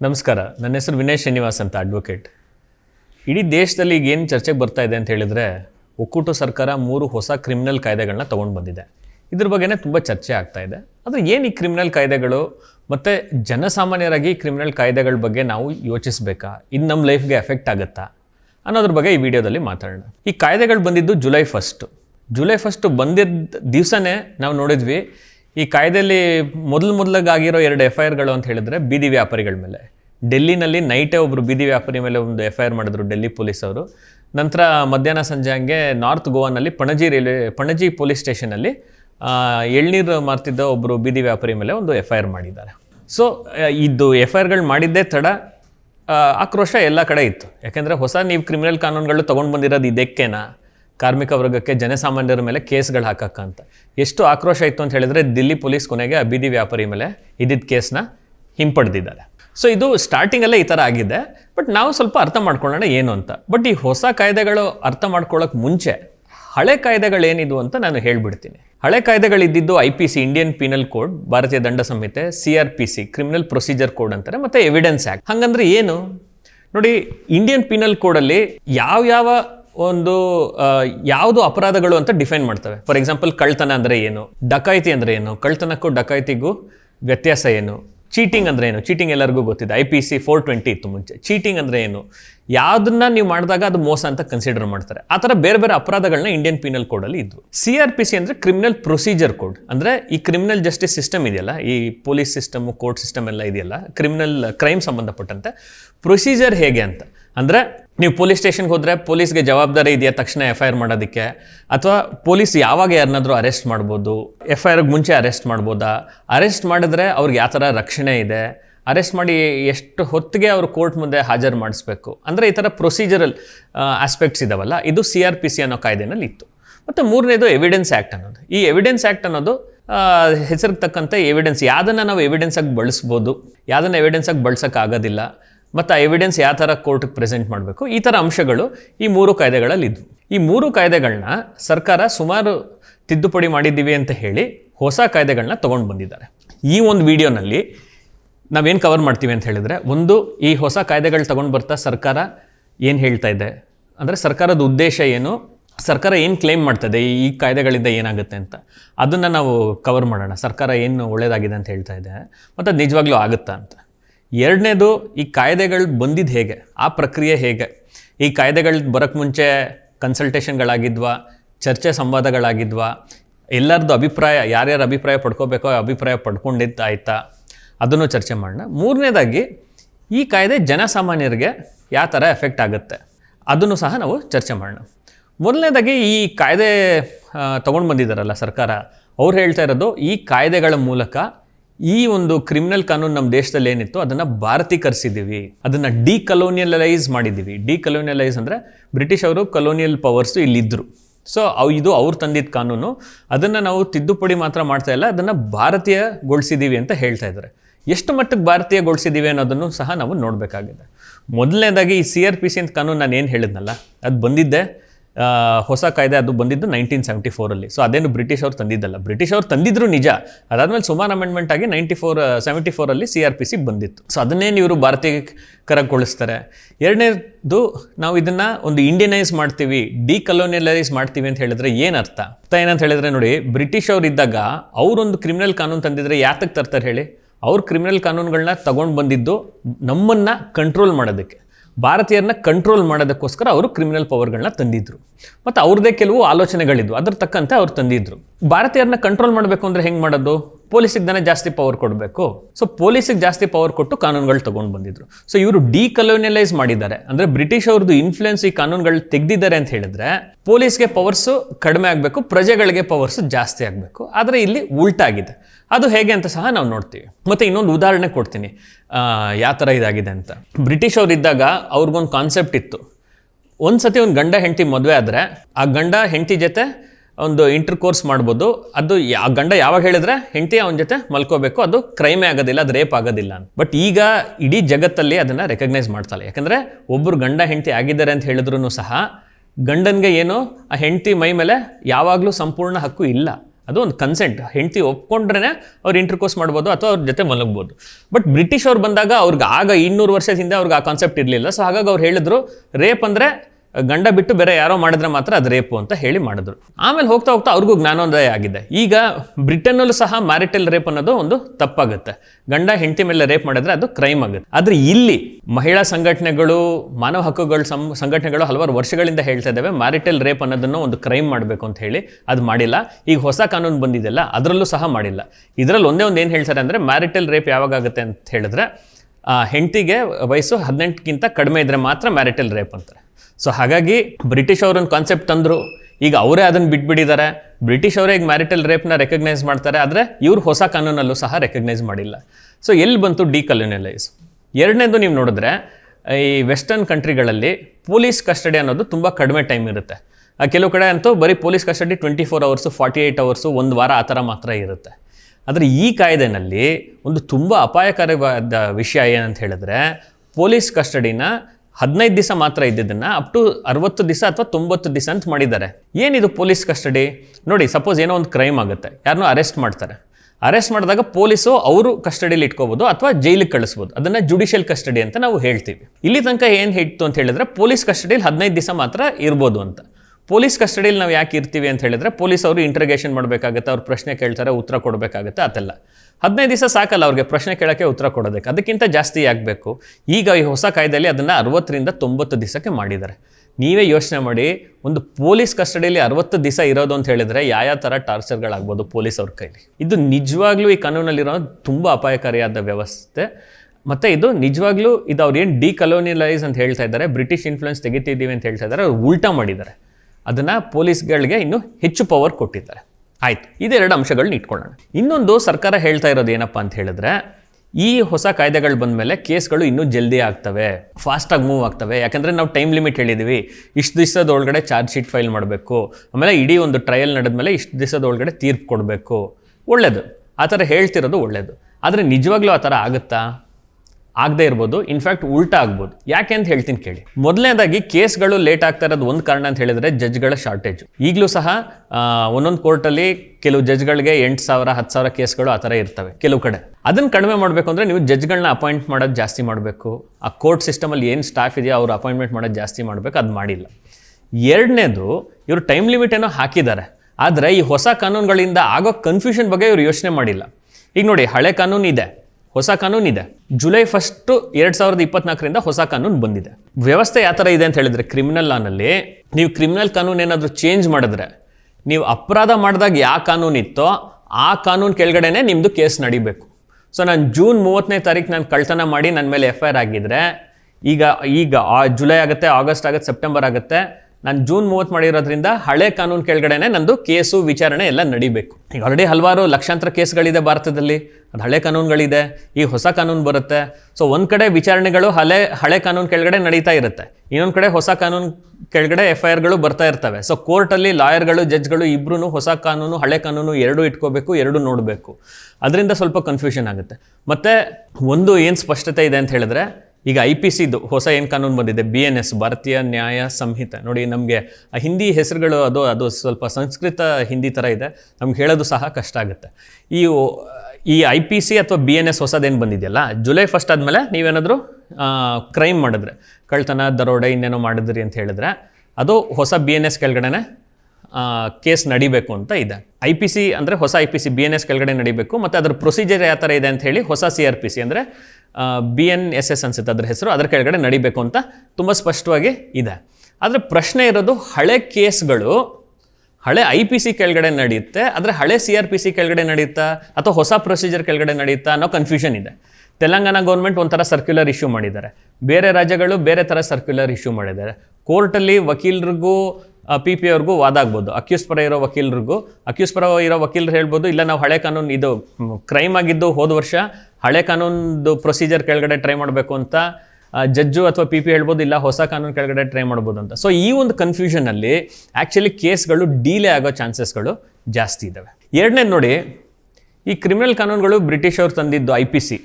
ನಮಸ್ಕಾರ. ನನ್ನ ಹೆಸರು ವಿನಯ್ ಶ್ರೀನಿವಾಸ್ ಅಂತ ಅಡ್ವೊಕೇಟ್ ಇಡೀ ದೇಶದಲ್ಲಿ ಈಗ ಏನು ಚರ್ಚೆಗೆ ಬರ್ತಾ ಇದೆ ಅಂತ ಹೇಳಿದರೆ, ಒಕ್ಕೂಟ ಸರ್ಕಾರ ಮೂರು ಹೊಸ ಕ್ರಿಮಿನಲ್ ಕಾಯ್ದೆಗಳನ್ನ ತೊಗೊಂಡು ಬಂದಿದೆ. ಇದ್ರ ಬಗ್ಗೆನೇ ತುಂಬ ಚರ್ಚೆ ಆಗ್ತಾ ಇದೆ. ಆದರೆ ಏನು ಈ ಕ್ರಿಮಿನಲ್ ಕಾಯ್ದೆಗಳು ಮತ್ತು ಜನಸಾಮಾನ್ಯರಾಗಿ ಕ್ರಿಮಿನಲ್ ಕಾಯ್ದೆಗಳ ಬಗ್ಗೆ ನಾವು ಯೋಚಿಸಬೇಕಾ? ಇದು ನಮ್ಮ ಲೈಫ್ಗೆ ಎಫೆಕ್ಟ್ ಆಗುತ್ತಾ? ಅನ್ನೋದ್ರ ಬಗ್ಗೆ ಈ ವಿಡಿಯೋದಲ್ಲಿ ಮಾತಾಡೋಣ. ಈ ಕಾಯ್ದೆಗಳು ಬಂದಿದ್ದು ಜುಲೈ ಫಸ್ಟು ಜುಲೈ ಫಸ್ಟು ಬಂದಿದ್ದ ದಿವಸನೇ ನಾವು ನೋಡಿದ್ವಿ. ಈ ಕಾಯ್ದೆಯಲ್ಲಿ ಮೊದಲು ಮೊದಲಾಗಿರೋ ಎರಡು ಎಫ್ ಐ ಆರ್ಗಳು ಅಂತ ಹೇಳಿದ್ರೆ ಬೀದಿ ವ್ಯಾಪಾರಿಗಳ ಮೇಲೆ. ಡೆಲ್ಲಿನಲ್ಲಿ ನೈಟೇ ಒಬ್ಬರು ಬೀದಿ ವ್ಯಾಪಾರಿ ಮೇಲೆ ಒಂದು ಎಫ್ ಐ ಆರ್ ಮಾಡಿದ್ರು ಡೆಲ್ಲಿ ಪೊಲೀಸ್ ಅವರು. ನಂತರ ಮಧ್ಯಾಹ್ನ ಸಂಜೆ ಹಂಗೆ ನಾರ್ತ್ ಗೋವಾನಲ್ಲಿ ಪಣಜಿ ರೈಲ್ವೆ, ಪಣಜಿ ಪೊಲೀಸ್ ಸ್ಟೇಷನಲ್ಲಿ ಎಳ್ನೀರು ಮಾರ್ತಿದ್ದ ಒಬ್ಬರು ಬೀದಿ ವ್ಯಾಪಾರಿ ಮೇಲೆ ಒಂದು ಎಫ್ ಐ ಆರ್ ಮಾಡಿದ್ದಾರೆ. ಸೊ ಇದು ಎಫ್ ಐ ಆರ್ಗಳು ಮಾಡಿದ್ದೇ ತಡ ಆಕ್ರೋಶ ಎಲ್ಲ ಕಡೆ ಇತ್ತು. ಯಾಕೆಂದರೆ ಹೊಸ ನೀವು ಕ್ರಿಮಿನಲ್ ಕಾನೂನುಗಳು ತೊಗೊಂಡು ಬಂದಿರೋದು ಇದಕ್ಕೇನಾ? ಕಾರ್ಮಿಕ ವರ್ಗಕ್ಕೆ ಜನಸಾಮಾನ್ಯರ ಮೇಲೆ ಕೇಸ್ಗಳು ಹಾಕಕ್ಕಂತ ಎಷ್ಟು ಆಕ್ರೋಶ ಇತ್ತು ಅಂತ ಹೇಳಿದ್ರೆ ದಿಲ್ಲಿ ಪೊಲೀಸ್ ಕೊನೆಗೆ ಅಬೀದಿ ಬೀದಿ ವ್ಯಾಪಾರಿ ಮೇಲೆ ಇದ್ದಿದ್ದ ಕೇಸ್ನ ಹಿಂಪಡೆದಿದ್ದಾರೆ. ಸೊ ಇದು ಸ್ಟಾರ್ಟಿಂಗಲ್ಲೇ ಈ ಥರ ಆಗಿದೆ. ಬಟ್ ನಾವು ಸ್ವಲ್ಪ ಅರ್ಥ ಮಾಡ್ಕೊಳ್ಳೋಣ ಏನು ಅಂತ. ಬಟ್ ಈ ಹೊಸ ಕಾಯ್ದೆಗಳು ಅರ್ಥ ಮಾಡ್ಕೊಳ್ಳೋಕೆ ಮುಂಚೆ ಹಳೆ ಕಾಯ್ದೆಗಳೇನಿದು ಅಂತ ನಾನು ಹೇಳ್ಬಿಡ್ತೀನಿ. ಹಳೆ ಕಾಯ್ದೆಗಳಿದ್ದಿದ್ದು I P C Indian penal code ಭಾರತೀಯ ದಂಡ ಸಂಹಿತೆ, C R P C criminal procedure code ಅಂತಾರೆ, ಮತ್ತು ಎವಿಡೆನ್ಸ್ ಆ್ಯಕ್ಟ್ ಹಾಗಂದ್ರೆ ಏನು? ನೋಡಿ ಇಂಡಿಯನ್ ಪೀನಲ್ ಕೋಡಲ್ಲಿ ಯಾವ ಯಾವ ಒಂದು ಯಾವುದು ಅಪರಾಧಗಳು ಅಂತ ಡಿಫೈನ್ ಮಾಡ್ತವೆ. ಫಾರ್ ಎಕ್ಸಾಂಪಲ್ ಕಳ್ತನ ಅಂದರೆ ಏನು? ಡಕಾಯಿತಿ ಅಂದರೆ ಏನು? ಕಳ್ತನಕ್ಕೂ ಡಕಾಯಿತಿಗೂ ವ್ಯತ್ಯಾಸ ಏನು? ಚೀಟಿಂಗ್ ಅಂದರೆ ಏನು? ಚೀಟಿಂಗ್ ಎಲ್ಲರಿಗೂ ಗೊತ್ತಿದೆ. I P C four twenty ಇತ್ತು ಮುಂಚೆ. ಚೀಟಿಂಗ್ ಅಂದರೆ ಏನು? ಯಾವುದನ್ನ ನೀವು ಮಾಡಿದಾಗ ಅದು ಮೋಸ ಅಂತ ಕನ್ಸಿಡರ್ ಮಾಡ್ತಾರೆ. ಆ ಥರ ಬೇರೆ ಬೇರೆ ಅಪರಾಧಗಳನ್ನ ಇಂಡಿಯನ್ ಪೀನಲ್ ಕೋಡಲ್ಲಿ ಇದ್ವು. ಸಿ ಆರ್ ಪಿ ಸಿ ಅಂದರೆ ಕ್ರಿಮಿನಲ್ ಪ್ರೊಸೀಜರ್ ಕೋಡ್ ಅಂದರೆ ಈ ಕ್ರಿಮಿನಲ್ ಜಸ್ಟಿಸ್ ಸಿಸ್ಟಮ್ ಇದೆಯಲ್ಲ, ಈ ಪೊಲೀಸ್ ಸಿಸ್ಟಮು ಕೋರ್ಟ್ ಸಿಸ್ಟಮ್ ಎಲ್ಲ ಇದೆಯಲ್ಲ ಕ್ರಿಮಿನಲ್ ಕ್ರೈಮ್ ಸಂಬಂಧಪಟ್ಟಂತೆ ಪ್ರೊಸೀಜರ್ ಹೇಗೆ ಅಂತ. ಅಂದರೆ ನೀವು ಪೊಲೀಸ್ ಸ್ಟೇಷನ್ಗೆ ಹೋದರೆ ಪೊಲೀಸ್ಗೆ ಜವಾಬ್ದಾರಿ ಇದೆಯಾ ತಕ್ಷಣ ಎಫ್ ಐ ಆರ್ ಮಾಡೋದಕ್ಕೆ? ಅಥವಾ ಪೊಲೀಸ್ ಯಾವಾಗ ಯಾರನ್ನಾದರೂ ಅರೆಸ್ಟ್ ಮಾಡ್ಬೋದು? ಎಫ್ ಐ ಆರ್ಗೆ ಮುಂಚೆ ಅರೆಸ್ಟ್ ಮಾಡ್ಬೋದಾ? ಅರೆಸ್ಟ್ ಮಾಡಿದ್ರೆ ಅವ್ರಿಗೆ ಯಾವ ಥರ ರಕ್ಷಣೆ ಇದೆ? ಅರೆಸ್ಟ್ ಮಾಡಿ ಎಷ್ಟು ಹೊತ್ತಿಗೆ ಅವರು ಕೋರ್ಟ್ ಮುಂದೆ ಹಾಜರು ಮಾಡಿಸ್ಬೇಕು? ಅಂದರೆ ಈ ಥರ ಪ್ರೊಸೀಜರಲ್ ಆಸ್ಪೆಕ್ಟ್ಸ್ ಇದಾವಲ್ಲ, ಇದು ಸಿ ಆರ್ ಪಿ ಸಿ ಅನ್ನೋ ಕಾಯ್ದೆನಲ್ಲಿ ಇತ್ತು ಮತ್ತು ಮೂರನೇದು ಎವಿಡೆನ್ಸ್ ಆ್ಯಕ್ಟ್ ಅನ್ನೋದು. ಈ ಎವಿಡೆನ್ಸ್ ಆ್ಯಕ್ಟ್ ಅನ್ನೋದು ಹೆಸರಿಗೆ ತಕ್ಕಂತೆ ಎವಿಡೆನ್ಸ್ ಯಾವುದನ್ನು ನಾವು ಎವಿಡೆನ್ಸಾಗಿ ಬಳಸ್ಬೋದು? ಯಾವುದನ್ನು ಎವಿಡೆನ್ಸಾಗಿ ಬಳಸೋಕ್ಕಾಗೋದಿಲ್ಲ? ಮತ್ತು ಎವಿಡೆನ್ಸ್ ಯಾವ ಥರ ಕೋರ್ಟ್ಗೆ ಪ್ರೆಸೆಂಟ್ ಮಾಡಬೇಕು, ಈ ಥರ ಅಂಶಗಳು ಈ ಮೂರು ಕಾಯ್ದೆಗಳಲ್ಲಿ ಇದ್ವು. ಈ ಮೂರು ಕಾಯ್ದೆಗಳನ್ನ ಸರ್ಕಾರ ಸುಮಾರು ತಿದ್ದುಪಡಿ ಮಾಡಿದ್ದೀವಿ ಅಂತ ಹೇಳಿ ಹೊಸ ಕಾಯ್ದೆಗಳನ್ನ ತೊಗೊಂಡು ಬಂದಿದ್ದಾರೆ. ಈ ಒಂದು ವಿಡಿಯೋನಲ್ಲಿ ನಾವೇನು ಕವರ್ ಮಾಡ್ತೀವಿ ಅಂತ ಹೇಳಿದರೆ, ಒಂದು ಈ ಹೊಸ ಕಾಯ್ದೆಗಳು ತೊಗೊಂಡು ಬರ್ತಾ ಸರ್ಕಾರ ಏನು ಹೇಳ್ತಾ ಇದೆ? ಅಂದರೆ ಸರ್ಕಾರದ ಉದ್ದೇಶ ಏನು? ಸರ್ಕಾರ ಏನು ಕ್ಲೇಮ್ ಮಾಡ್ತದೆ? ಈ ಕಾಯ್ದೆಗಳಿಂದ ಏನಾಗುತ್ತೆ ಅಂತ. ಅದನ್ನು ನಾವು ಕವರ್ ಮಾಡೋಣ. ಸರ್ಕಾರ ಏನು ಒಳ್ಳೆಯದಾಗಿದೆ ಅಂತ ಹೇಳ್ತಾ ಇದೆ. ಮತ್ತು ಅದು ನಿಜವಾಗ್ಲೂ ಆಗುತ್ತಾ ಅಂತ. ಎರಡನೇದು ಈ ಕಾಯ್ದೆಗಳು ಬಂದಿದ್ದು ಹೇಗೆ? ಆ ಪ್ರಕ್ರಿಯೆ ಹೇಗೆ? ಈ ಕಾಯ್ದೆಗಳು ಬರೋಕ್ಕೆ ಮುಂಚೆ ಕನ್ಸಲ್ಟೇಷನ್ಗಳಾಗಿದ್ವಾ ಚರ್ಚೆ ಸಂವಾದಗಳಾಗಿದ್ವಾ? ಎಲ್ಲರದ್ದು ಅಭಿಪ್ರಾಯ, ಯಾರ್ಯಾರು ಅಭಿಪ್ರಾಯ ಪಡ್ಕೋಬೇಕೋ ಅಭಿಪ್ರಾಯ ಪಡ್ಕೊಂಡಿದ್ದು ಆಯ್ತಾ ಅದನ್ನು ಚರ್ಚೆ ಮಾಡೋಣ. ಮೂರನೇದಾಗಿ, ಈ ಕಾಯ್ದೆ ಜನಸಾಮಾನ್ಯರಿಗೆ ಯಾವ ಥರ ಎಫೆಕ್ಟ್ ಆಗುತ್ತೆ? ಅದನ್ನು ಸಹ ನಾವು ಚರ್ಚೆ ಮಾಡೋಣ. ಮೊದಲನೇದಾಗಿ, ಈ ಕಾಯ್ದೆ ತೊಗೊಂಡು ಬಂದಿದ್ದಾರಲ್ಲ ಸರ್ಕಾರ, ಅವ್ರು ಹೇಳ್ತಾ ಇರೋದು ಈ ಕಾಯ್ದೆಗಳ ಮೂಲಕ ಈ ಒಂದು ಕ್ರಿಮಿನಲ್ ಕಾನೂನು ನಮ್ಮ ದೇಶದಲ್ಲಿ ಏನಿತ್ತು ಅದನ್ನು ಭಾರತೀಕರಿಸಿದ್ದೀವಿ. ಅದನ್ನು ಡಿಕಲೋನಿಯಲೈಸ್ ಮಾಡಿದ್ದೀವಿ. ಡಿಕಲೋನಿಯಲೈಸ್ ಅಂದರೆ ಬ್ರಿಟಿಷ್ ಅವರು ಕಲೋನಿಯಲ್ ಪವರ್ಸು ಇಲ್ಲಿದ್ದರು ಸೊ ಅವು ಇದು ಅವ್ರು ತಂದಿದ್ದ ಕಾನೂನು. ಅದನ್ನು ನಾವು ತಿದ್ದುಪಡಿ ಮಾತ್ರ ಮಾಡ್ತಾ ಇಲ್ಲ, ಅದನ್ನು ಭಾರತೀಯಗೊಳಿಸಿದ್ದೀವಿ ಅಂತ ಹೇಳ್ತಾ ಇದ್ದಾರೆ. ಎಷ್ಟು ಮಟ್ಟಕ್ಕೆ ಭಾರತೀಯಗೊಳಿಸಿದ್ದೀವಿ ಅನ್ನೋದನ್ನು ಸಹ ನಾವು ನೋಡಬೇಕಾಗಿದೆ. ಮೊದಲನೇದಾಗಿ ಈ ಸಿ ಆರ್ ಪಿ ಸಿ ಅಂತ ಕಾನೂನು ನಾನು ಏನು ಹೇಳಿದ್ನಲ್ಲ, ಅದು ಬಂದಿದ್ದೆ. ಹೊಸ ಕಾಯ್ದೆ ಅದು ಬಂದಿದ್ದು ನೈನ್ಟೀನ್ ಸೆವೆಂಟಿ ಫೋರಲ್ಲಿ ಸೊ ಅದೇನು ಬ್ರಿಟಿಷ್ ಅವ್ರು ತಂದಿದ್ದಲ್ಲ. ಬ್ರಿಟಿಷ್ ಅವ್ರು ತಂದಿದ್ರು ನಿಜ. ಅದಾದಮೇಲೆ ಸುಮಾರು ಅಮೆಂಡ್ಮೆಂಟ್ ಆಗಿ ನೈಂಟಿ ಫೋರ್ ಸೆವೆಂಟಿ ಫೋರಲ್ಲಿ ಸಿ ಆರ್ ಪಿ ಸಿ ಬಂದಿತ್ತು. ಸೊ ಅದನ್ನೇನು ಇವರು ಭಾರತೀಯಕರಗೊಳಿಸ್ತಾರೆ ಎರಡನೇದು, ನಾವು ಇದನ್ನು ಒಂದು ಇಂಡಿಯನೈಸ್ ಮಾಡ್ತೀವಿ ಡಿಕಲೋನಿಯಲೈಸ್ ಮಾಡ್ತೀವಿ ಅಂತ ಹೇಳಿದ್ರೆ ಏನು ಅರ್ಥ ಅರ್ಥ ಏನಂತ ಹೇಳಿದ್ರೆ ನೋಡಿ ಬ್ರಿಟಿಷ್ ಅವ್ರು ಇದ್ದಾಗ ಅವರೊಂದು ಕ್ರಿಮಿನಲ್ ಕಾನೂನು ತಂದಿದ್ರೆ ಯಾತಕ್ಕೆ ತರ್ತಾರೆ ಹೇಳಿ? ಅವ್ರ ಕ್ರಿಮಿನಲ್ ಕಾನೂನುಗಳನ್ನ ತಗೊಂಡು ಬಂದಿದ್ದು ನಮ್ಮನ್ನು ಕಂಟ್ರೋಲ್ ಮಾಡೋದಕ್ಕೆ. ಭಾರತೀಯರನ್ನ ಕಂಟ್ರೋಲ್ ಮಾಡೋದಕ್ಕೋಸ್ಕರ ಅವರು ಕ್ರಿಮಿನಲ್ ಪವರ್ಗಳನ್ನ ತಂದಿದ್ರು. ಮತ್ತು ಅವ್ರದ್ದೇ ಕೆಲವು ಆಲೋಚನೆಗಳಿದ್ವು. ಅದ್ರ ತಕ್ಕಂತೆ ಅವ್ರು ತಂದಿದ್ರು. ಭಾರತೀಯರನ್ನ ಕಂಟ್ರೋಲ್ ಮಾಡಬೇಕು ಅಂದರೆ ಹೆಂಗೆ ಮಾಡೋದು? ಪೊಲೀಸಿಗೆ ಜಾಸ್ತಿ ಪವರ್ ಕೊಡಬೇಕು. ಸೊ ಪೊಲೀಸಿಗೆ ಜಾಸ್ತಿ ಪವರ್ ಕೊಟ್ಟು ಕಾನೂನುಗಳು ತಗೊಂಡು ಬಂದಿದ್ರು. ಸೊ ಇವರು ಡಿಕಲೋನಿಯಲೈಸ್ ಮಾಡಿದ್ದಾರೆ. ಅಂದರೆ ಬ್ರಿಟಿಷ್ ಅವ್ರದ್ದು ಇನ್ಫ್ಲುಯೆನ್ಸ್ ಈ ಕಾನೂನುಗಳು ತೆಗೆದಿದ್ದಾರೆ ಅಂತ ಹೇಳಿದ್ರೆ, ಪೊಲೀಸ್ಗೆ ಪವರ್ಸು ಕಡಿಮೆ ಆಗಬೇಕು, ಪ್ರಜೆಗಳಿಗೆ ಪವರ್ಸು ಜಾಸ್ತಿ ಆಗಬೇಕು. ಆದರೆ ಇಲ್ಲಿ ಉಲ್ಟಾಗಿದೆ ಅದು ಹೇಗೆ ಅಂತ ಸಹ ನಾವು ನೋಡ್ತೀವಿ. ಮತ್ತೆ ಇನ್ನೊಂದು ಉದಾಹರಣೆ ಕೊಡ್ತೀನಿ. ಯಾವ ಥರ ಇದಾಗಿದೆ ಅಂತ. ಬ್ರಿಟಿಷ್ ಅವ್ರು ಇದ್ದಾಗ ಅವ್ರಿಗೊಂದು ಕಾನ್ಸೆಪ್ಟ್ ಇತ್ತು. ಒಂದು ಸತಿ ಒಂದು ಗಂಡ ಹೆಂಡತಿ ಮದುವೆ ಆದರೆ, ಆ ಗಂಡ ಹೆಂಡತಿ ಜೊತೆ ಒಂದು ಇಂಟರ್ ಕೋರ್ಸ್ ಮಾಡ್ಬೋದು. ಅದು ಯಾ ಗಂಡ ಯಾವಾಗ ಹೇಳಿದ್ರೆ ಹೆಂಡತಿ ಅವನ ಜೊತೆ ಮಲ್ಕೋಬೇಕು, ಅದು ಕ್ರೈಮೇ ಆಗೋದಿಲ್ಲ, ಅದು ರೇಪ್ ಆಗೋದಿಲ್ಲ ಬಟ್ ಈಗ ಇಡೀ ಜಗತ್ತಲ್ಲಿ ಅದನ್ನು ರೆಕಗ್ನೈಸ್ ಮಾಡ್ತಾರೆ ಯಾಕಂದರೆ ಒಬ್ಬರು ಗಂಡ ಹೆಂಡತಿ ಆಗಿದ್ದಾರೆ ಅಂತ ಹೇಳಿದ್ರು ಸಹ ಗಂಡನಿಗೆ ಏನು, ಆ ಹೆಂಡತಿ ಮೈ ಮೇಲೆ ಯಾವಾಗಲೂ ಸಂಪೂರ್ಣ ಹಕ್ಕು ಇಲ್ಲ. ಅದು ಒಂದು ಕನ್ಸೆಂಟ್ ಹೆಂಡತಿ ಒಪ್ಕೊಂಡ್ರೆ ಅವ್ರು ಇಂಟರ್ಕೋರ್ಸ್ ಮಾಡ್ಬೋದು ಅಥವಾ ಅವ್ರ ಜೊತೆ ಮಲಗ್ಬೋದು. ಬಟ್ ಬ್ರಿಟಿಷ್ ಅವ್ರು ಬಂದಾಗ ಅವ್ರಿಗೆ ಆಗ ಇನ್ನೂರು ವರ್ಷದ ಹಿಂದೆ ಅವ್ರಿಗೆ ಆ ಕಾನ್ಸೆಪ್ಟ್ ಇರಲಿಲ್ಲ. ಸೊ ಹಾಗಾಗಿ ಅವ್ರು ಹೇಳಿದ್ರು, ರೇಪ್ ಅಂದರೆ ಗಂಡ ಬಿಟ್ಟು ಬೇರೆ ಯಾರೋ ಮಾಡಿದ್ರೆ ಮಾತ್ರ ಅದು ರೇಪು ಅಂತ ಹೇಳಿ ಮಾಡಿದ್ರು. ಆಮೇಲೆ ಹೋಗ್ತಾ ಹೋಗ್ತಾ ಅವ್ರಿಗೂ ಜ್ಞಾನೋದಯ ಆಗಿದೆ. ಈಗ ಬ್ರಿಟನ್ನಲ್ಲೂ ಸಹ ಮ್ಯಾರಿಟಲ್ ರೇಪ್ ಅನ್ನೋದು ಒಂದು ತಪ್ಪಾಗುತ್ತೆ. ಗಂಡ ಹೆಂಡತಿ ಮೇಲೆ ರೇಪ್ ಮಾಡಿದ್ರೆ ಅದು ಕ್ರೈಮ್ ಆಗುತ್ತೆ. ಆದರೆ ಇಲ್ಲಿ ಮಹಿಳಾ ಸಂಘಟನೆಗಳು, ಮಾನವ ಹಕ್ಕುಗಳ ಸಂ, ಸಂಘಟನೆಗಳು ಹಲವಾರು ವರ್ಷಗಳಿಂದ ಹೇಳ್ತಾ ಇದ್ದಾವೆ, ಮ್ಯಾರಿಟಲ್ ರೇಪ್ ಅನ್ನೋದನ್ನು ಒಂದು ಕ್ರೈಮ್ ಮಾಡಬೇಕು ಅಂತ ಹೇಳಿ ಅದು ಮಾಡಿಲ್ಲ. ಈಗ ಹೊಸ ಕಾನೂನು ಬಂದಿದೆಯಲ್ಲ, ಅದರಲ್ಲೂ ಸಹ ಮಾಡಿಲ್ಲ. ಇದರಲ್ಲಿ ಒಂದೇ ಒಂದು ಏನು ಹೇಳ್ತಾರೆ ಅಂದರೆ ಮ್ಯಾರಿಟಲ್ ರೇಪ್ ಯಾವಾಗ ಆಗುತ್ತೆ ಅಂತ ಹೇಳಿದ್ರೆ ಹೆಂಡತಿಗೆ ವಯಸ್ಸು ಹದಿನೆಂಟಕ್ಕಿಂತ ಕಡಿಮೆ ಇದ್ದರೆ ಮಾತ್ರ ಮ್ಯಾರಿಟಲ್ ರೇಪ್ ಅಂತಾರೆ. ಸೊ ಹಾಗಾಗಿ ಬ್ರಿಟಿಷ್ ಅವರೊಂದು ಕಾನ್ಸೆಪ್ಟ್ ತಂದರು. ಈಗ ಅವರೇ ಅದನ್ನು ಬಿಟ್ಬಿಟ್ಟಿದ್ದಾರೆ ಬ್ರಿಟಿಷ್ ಅವರೇ ಈಗ ಮ್ಯಾರಿಟಲ್ ರೇಪ್ನ ರೆಕಗ್ನೈಸ್ ಮಾಡ್ತಾರೆ. ಆದರೆ ಇವ್ರು ಹೊಸ ಕಾನೂನಲ್ಲೂ ಸಹ ರೆಕಗ್ನೈಸ್ ಮಾಡಿಲ್ಲ. ಸೊ ಎಲ್ಲಿ ಬಂತು ಡಿಕಲೋನಿಯಲೈಸ್ ಎರಡನೇದು ನೀವು ನೋಡಿದ್ರೆ, ಈ ವೆಸ್ಟರ್ನ್ ಕಂಟ್ರಿಗಳಲ್ಲಿ ಪೊಲೀಸ್ ಕಸ್ಟಡಿ ಅನ್ನೋದು ತುಂಬ ಕಡಿಮೆ ಟೈಮ್ ಇರುತ್ತೆ. ಕೆಲವು ಕಡೆ ಅಂತೂ ಬರೀ police custody twenty four hours forty eight hours ಒಂದು ವಾರ ಆ ಥರ ಮಾತ್ರ ಇರುತ್ತೆ. ಆದರೆ ಈ ಕಾಯ್ದೆನಲ್ಲಿ ಒಂದು ತುಂಬ ಅಪಾಯಕಾರಿವಾದ ವಿಷಯ ಏನಂತ ಹೇಳಿದ್ರೆ ಪೊಲೀಸ್ ಕಸ್ಟಡಿನ ಹದಿನೈದು ದಿವಸ ಮಾತ್ರ ಇದ್ದಿದ್ದನ್ನು ಅಪ್ ಟು ಅರವತ್ತು ದಿವಸ ಅಥವಾ ತೊಂಬತ್ತು ದಿವಸ ಅಂತ ಮಾಡಿದ್ದಾರೆ. ಏನಿದು ಪೊಲೀಸ್ ಕಸ್ಟಡಿ? ನೋಡಿ ಸಪೋಸ್ ಏನೋ ಒಂದು ಕ್ರೈಮ್ ಆಗುತ್ತೆ. ಯಾರನ್ನೂ ಅರೆಸ್ಟ್ ಮಾಡ್ತಾರೆ. ಅರೆಸ್ಟ್ ಮಾಡಿದಾಗ ಪೊಲೀಸು ಅವರು ಕಸ್ಟಡಿಯಲ್ಲಿ ಇಟ್ಕೋಬೋದು ಅಥವಾ ಜೈಲಿಗೆ ಕಳಿಸ್ಬೋದು. ಅದನ್ನು ಜುಡಿಷಿಯಲ್ ಕಸ್ಟಡಿ ಅಂತ ನಾವು ಹೇಳ್ತೀವಿ. ಇಲ್ಲಿ ತನಕ ಏನು ಹಿಟ್ಟು ಅಂತ ಹೇಳಿದ್ರೆ ಪೊಲೀಸ್ ಕಸ್ಟಡಿಯಲ್ಲಿ ಹದಿನೈದು ದಿವಸ ಮಾತ್ರ ಇರ್ಬೋದು ಅಂತ. ಪೊಲೀಸ್ ಕಸ್ಟಡಿಯಲ್ಲಿ ನಾವು ಯಾಕೆ ಇರ್ತೀವಿ ಅಂತ ಹೇಳಿದ್ರೆ ಪೊಲೀಸ್ ಅವರು ಇಂಟ್ರಗೇಷನ್ ಮಾಡಬೇಕಾಗುತ್ತೆ, ಅವ್ರು ಪ್ರಶ್ನೆ ಕೇಳ್ತಾರೆ, ಉತ್ತರ ಕೊಡಬೇಕಾಗುತ್ತೆ ಅದೆಲ್ಲ. ಹದಿನೈದು ದಿವಸ ಸಾಕಲ್ಲ ಅವ್ರಿಗೆ ಪ್ರಶ್ನೆ ಕೇಳೋಕ್ಕೆ ಉತ್ತರ ಕೊಡೋದಕ್ಕೆ. ಅದಕ್ಕಿಂತ ಜಾಸ್ತಿ ಆಗಬೇಕು ಈಗ ಈ ಹೊಸ ಕಾಯ್ದೆಯಲ್ಲಿ ಅದನ್ನು ಅರವತ್ತರಿಂದ ತೊಂಬತ್ತು ದಿವಸಕ್ಕೆ ಮಾಡಿದ್ದಾರೆ. ನೀವೇ ಯೋಚನೆ ಮಾಡಿ, ಒಂದು ಪೊಲೀಸ್ ಕಸ್ಟಡಿಯಲ್ಲಿ ಅರವತ್ತು ದಿವಸ ಇರೋದು ಅಂತ ಹೇಳಿದರೆ ಯಾವ ಥರ ಟಾರ್ಚರ್ಗಳಾಗ್ಬೋದು ಪೊಲೀಸ್ ಅವ್ರ ಕೈಲಿ? ಇದು ನಿಜವಾಗ್ಲೂ ಈ ಕಾನೂನಲ್ಲಿರೋ ತುಂಬ ಅಪಾಯಕಾರಿಯಾದ ವ್ಯವಸ್ಥೆ. ಮತ್ತು ಇದು ನಿಜವಾಗ್ಲೂ ಇದು ಅವ್ರು ಏನು ಡಿಕಲೋನಿಯಲೈಸ್ ಅಂತ ಹೇಳ್ತಾ ಇದ್ದಾರೆ, ಬ್ರಿಟಿಷ್ ಇನ್ಫ್ಲುಯೆನ್ಸ್ ತೆಗಿತಿದ್ದೀವಿ ಅಂತ ಹೇಳ್ತಾ ಇದ್ದಾರೆ, ಅವ್ರು ಉಲ್ಟಾ ಮಾಡಿದ್ದಾರೆ. ಅದನ್ನು ಪೊಲೀಸ್ಗಳಿಗೆ ಇನ್ನೂ ಹೆಚ್ಚು ಪವರ್ ಕೊಟ್ಟಿದ್ದಾರೆ. ಆಯ್ತು, ಇದೆರಡು ಅಂಶಗಳನ್ನ ಇಟ್ಕೊಳ್ಳೋಣ. ಇನ್ನೊಂದು ಸರ್ಕಾರ ಹೇಳ್ತಾ ಇರೋದು ಏನಪ್ಪ ಅಂತ ಹೇಳಿದ್ರೆ, ಈ ಹೊಸ ಕಾಯ್ದೆಗಳು ಬಂದ ಮೇಲೆ ಕೇಸ್ಗಳು ಇನ್ನೂ ಜಲ್ದಿ ಆಗ್ತವೆ ಫಾಸ್ಟಾಗಿ ಮೂವ್ ಆಗ್ತವೆ. ಯಾಕಂದರೆ ನಾವು ಟೈಮ್ ಲಿಮಿಟ್ ಹೇಳಿದ್ದೀವಿ ಇಷ್ಟು ದಿವಸದೊಳಗಡೆ ಚಾರ್ಜ್ ಶೀಟ್ ಫೈಲ್ ಮಾಡಬೇಕು. ಆಮೇಲೆ ಇಡೀ ಒಂದು ಟ್ರಯಲ್ ನಡೆದ ಮೇಲೆ ಇಷ್ಟು ದಿವಸದ ಒಳಗಡೆ ತೀರ್ಪು ಕೊಡಬೇಕು. ಒಳ್ಳೆಯದು ಆ ಥರ ಹೇಳ್ತಿರೋದು ಒಳ್ಳೆಯದು ಆದರೆ ನಿಜವಾಗ್ಲೂ ಆ ಥರ ಆಗುತ್ತಾ? ಆಗದೇ ಇರ್ಬೋದು ಇನ್ಫ್ಯಾಕ್ಟ್ ಉಲ್ಟಾ ಆಗ್ಬೋದು. ಯಾಕೆ ಅಂತ ಹೇಳ್ತೀನಿ ಕೇಳಿ. ಮೊದಲನೇದಾಗಿ ಕೇಸ್ಗಳು ಲೇಟ್ ಆಗ್ತಾ ಇರೋದು ಒಂದು ಕಾರಣ ಅಂತ ಹೇಳಿದ್ರೆ ಜಡ್ಜ್ಗಳ ಶಾರ್ಟೇಜ್ ಈಗಲೂ ಸಹ ಒಂದೊಂದು ಕೋರ್ಟಲ್ಲಿ ಕೆಲವು ಜಡ್ಜ್ಗಳಿಗೆ ಎಂಟು ಸಾವಿರ, ಹತ್ತು ಸಾವಿರ ಕೇಸ್ಗಳು ಆ ಥರ ಇರ್ತವೆ, ಕೆಲವು ಕಡೆ. ಅದನ್ನು ಕಡಿಮೆ ಮಾಡಬೇಕು ಅಂದರೆ ನೀವು ಜಡ್ಜ್ಗಳನ್ನ ಅಪಾಯಿಂಟ್ ಮಾಡೋದು ಜಾಸ್ತಿ ಮಾಡಬೇಕು. ಆ ಕೋರ್ಟ್ ಸಿಸ್ಟಮಲ್ಲಿ ಏನು ಸ್ಟಾಫ್ ಇದೆಯೋ ಅವ್ರು ಅಪಾಯಿಂಟ್ಮೆಂಟ್ ಮಾಡೋದು ಜಾಸ್ತಿ ಮಾಡಬೇಕು, ಅದು ಮಾಡಿಲ್ಲ. ಎರಡನೇದು, ಇವರು ಟೈಮ್ ಲಿಮಿಟ್ ಏನೋ ಹಾಕಿದ್ದಾರೆ. ಆದರೆ ಈ ಹೊಸ ಕಾನೂನುಗಳಿಂದ ಆಗೋ ಕನ್ಫ್ಯೂಷನ್ ಬಗ್ಗೆ ಇವರು ಯೋಚನೆ ಮಾಡಿಲ್ಲ. ಈಗ ನೋಡಿ, ಹಳೆ ಕಾನೂನು ಇದೆ. ಹೊಸ ಕಾನೂನು ಇದೆ. ಜುಲೈ ಫಸ್ಟು ಎರಡು ಸಾವಿರದ ಇಪ್ಪತ್ನಾಲ್ಕರಿಂದ ಹೊಸ ಕಾನೂನು ಬಂದಿದೆ. ವ್ಯವಸ್ಥೆ ಯಾವ ಥರ ಇದೆ ಅಂತ ಹೇಳಿದ್ರೆ ಕ್ರಿಮಿನಲ್ ಲಾನಲ್ಲಿ ನೀವು ಕ್ರಿಮಿನಲ್ ಕಾನೂನು ಏನಾದರೂ ಚೇಂಜ್ ಮಾಡಿದ್ರೆ, ನೀವು ಅಪರಾಧ ಮಾಡಿದಾಗ ಯಾವ ಕಾನೂನು ಇತ್ತೋ ಆ ಕಾನೂನು ಕೆಳಗಡೆನೆ ನಿಮ್ಮದು ಕೇಸ್ ನಡಿಬೇಕು. ಸೊ ನಾನು ಜೂನ್ ಮೂವತ್ತನೇ ತಾರೀಕು ನಾನು ಕಳ್ತನ ಮಾಡಿ ನನ್ನ ಮೇಲೆ ಎಫ್ ಐ ಆರ್ ಆಗಿದ್ರೆ, ಈಗ ಈಗ ಜುಲೈ ಆಗುತ್ತೆ, ಆಗಸ್ಟ್ ಆಗುತ್ತೆ ಸೆಪ್ಟೆಂಬರ್ ಆಗುತ್ತೆ ನಾನು ಜೂನ್ ಮೂವತ್ತು ಮಾಡಿರೋದ್ರಿಂದ ಹಳೆ ಕಾನೂನು ಕೆಳಗಡೆನೆ ನಂದು ಕೇಸು ವಿಚಾರಣೆ ಎಲ್ಲ ನಡಿಬೇಕು. ಈಗ ಆಲ್ರೆಡಿ ಹಲವಾರು ಲಕ್ಷಾಂತರ ಕೇಸ್ಗಳಿದೆ ಭಾರತದಲ್ಲಿ. ಅದು ಹಳೆ ಕಾನೂನುಗಳಿದೆ, ಈ ಹೊಸ ಕಾನೂನು ಬರುತ್ತೆ. ಸೊ ಒಂದು ಕಡೆ ವಿಚಾರಣೆಗಳು ಹಳೆ ಹಳೆ ಕಾನೂನು ಕೆಳಗಡೆ ನಡೀತಾ ಇರುತ್ತೆ. ಇನ್ನೊಂದು ಕಡೆ ಹೊಸ ಕಾನೂನು ಕೆಳಗಡೆ ಎಫ್ ಐ ಆರ್ಗಳು ಬರ್ತಾ ಇರ್ತವೆ. ಸೊ ಕೋರ್ಟಲ್ಲಿ ಲಾಯರ್ಗಳು, ಜಡ್ಜ್ಗಳು ಇಬ್ಬರೂ ಹೊಸ ಕಾನೂನು, ಹಳೆ ಕಾನೂನು ಎರಡೂ ಇಟ್ಕೋಬೇಕು, ಎರಡೂ ನೋಡಬೇಕು. ಅದರಿಂದ ಸ್ವಲ್ಪ ಕನ್ಫ್ಯೂಷನ್ ಆಗುತ್ತೆ. ಮತ್ತು, ಒಂದು ಏನು ಸ್ಪಷ್ಟತೆ ಇದೆ ಅಂತ ಹೇಳಿದ್ರೆ ಈಗ ಐ ಪಿ ಸಿದು ಹೊಸ ಏನು ಕಾನೂನು ಬಂದಿದೆ? ಬಿ ಎನ್ ಎಸ್, ಭಾರತೀಯ ನ್ಯಾಯ ಸಂಹಿತೆ. ನೋಡಿ, ನಮಗೆ ಆ ಹಿಂದಿ ಹೆಸರುಗಳು ಅದು ಅದು ಸ್ವಲ್ಪ ಸಂಸ್ಕೃತ ಹಿಂದಿ ಥರ ಇದೆ. ನಮ್ಗೆ ಹೇಳೋದು ಸಹ ಕಷ್ಟ ಆಗುತ್ತೆ. ಈ ಈ ಐ ಪಿ ಸಿ ಅಥವಾ ಬಿ ಎನ್ ಎಸ್ ಹೊಸದೇನು ಬಂದಿದೆಯಲ್ಲ, ಜುಲೈ ಫಸ್ಟ್ ಆದಮೇಲೆ ನೀವೇನಾದರೂ ಕ್ರೈಮ್ ಮಾಡಿದ್ರೆ ಕಳ್ತನ ದರೋಡೆ ಇನ್ನೇನೋ ಮಾಡಿದ್ರಿ ಅಂತ ಹೇಳಿದ್ರೆ, ಅದು ಹೊಸ ಬಿ ಎನ್ ಎಸ್ ಕೆಳಗಡೆನೆ ಕೇಸ್ ನಡಿಬೇಕು ಅಂತ ಇದೆ. ಐ ಪಿ ಸಿ ಅಂದರೆ ಹೊಸ I P C, B N S ಕೆಳಗಡೆ ನಡಿಬೇಕು, ಮತ್ತು ಅದರ ಪ್ರೊಸೀಜರ್ ಯಾವ ಥರ ಇದೆ ಅಂತ ಹೇಳಿ ಹೊಸ ಸಿ ಆರ್ ಪಿ ಸಿ ಅಂದರೆ ಬಿ ಎನ್ ಎಸ್ ಎಸ್ ಅನ್ಸುತ್ತೆ ಅದ್ರ ಹೆಸರು. ಅದರ ಕೆಳಗಡೆ ನಡಿಬೇಕು ಅಂತ ತುಂಬ ಸ್ಪಷ್ಟವಾಗಿ ಇದೆ. ಆದರೆ ಪ್ರಶ್ನೆ ಇರೋದು ಹಳೆ ಕೇಸ್ಗಳು, ಹಳೆ ಐ ಪಿ ಸಿ ಕೆಳಗಡೆ ನಡೆಯುತ್ತೆ. ಆದರೆ ಹಳೆ ಸಿ ಆರ್ ಪಿ ಸಿ ಕೆಳಗಡೆ ನಡೆಯುತ್ತಾ? ಅಥವಾ ಹೊಸ ಪ್ರೊಸೀಜರ್ ಕೆಳಗಡೆ ನಡೆಯುತ್ತಾ ಅನ್ನೋ ಕನ್ಫ್ಯೂಷನ್ ಇದೆ. ತೆಲಂಗಾಣ ಗೌರ್ಮೆಂಟ್ ಒಂಥರ ಸರ್ಕ್ಯುಲರ್ ಇಶ್ಯೂ ಮಾಡಿದ್ದಾರೆ. ಬೇರೆ ರಾಜ್ಯಗಳು ಬೇರೆ ಥರ ಸರ್ಕ್ಯುಲರ್ ಇಶ್ಯೂ ಮಾಡಿದ್ದಾರೆ. ಕೋರ್ಟಲ್ಲಿ ವಕೀಲರಿಗೂ ಪಿ ಪಿ ಅವ್ರಿಗೂ ವಾದ ಆಗ್ಬೋದು. ಅಕ್ಯೂಸ್ ಪರ ಇರೋ ವಕೀಲರಿಗೂ, ಅಕ್ಯೂಸ್ ಪರ ಇರೋ ವಕೀಲರು ಹೇಳ್ಬೋದು, ಇಲ್ಲ ನಾವು ಹಳೆ ಕಾನೂನು ಇದು ಕ್ರೈಮ್ ಆಗಿದ್ದು ಹೋದ ವರ್ಷ ಹಳೆ ಕಾನೂನ್ದು ಪ್ರೊಸೀಜರ್ ಕೆಳಗಡೆ ಟ್ರೈ ಮಾಡಬೇಕು ಅಂತ ಜಡ್ಜು ಅಥವಾ ಪಿ ಪಿ ಹೇಳ್ಬೋದು, ಇಲ್ಲ ಹೊಸ ಕಾನೂನು ಕೆಳಗಡೆ ಟ್ರೈ ಮಾಡ್ಬೋದು ಅಂತ. ಸೊ ಈ ಒಂದು ಕನ್ಫ್ಯೂಷನಲ್ಲಿ ಆ್ಯಕ್ಚುಲಿ ಕೇಸ್ಗಳು ಡೀಲೇ ಆಗೋ ಚಾನ್ಸಸ್ಗಳು ಜಾಸ್ತಿ ಇದ್ದಾವೆ ಎರಡನೇದು ನೋಡಿ, ಈ ಕ್ರಿಮಿನಲ್ ಕಾನೂನುಗಳು ಬ್ರಿಟಿಷ್ ತಂದಿದ್ದು I P C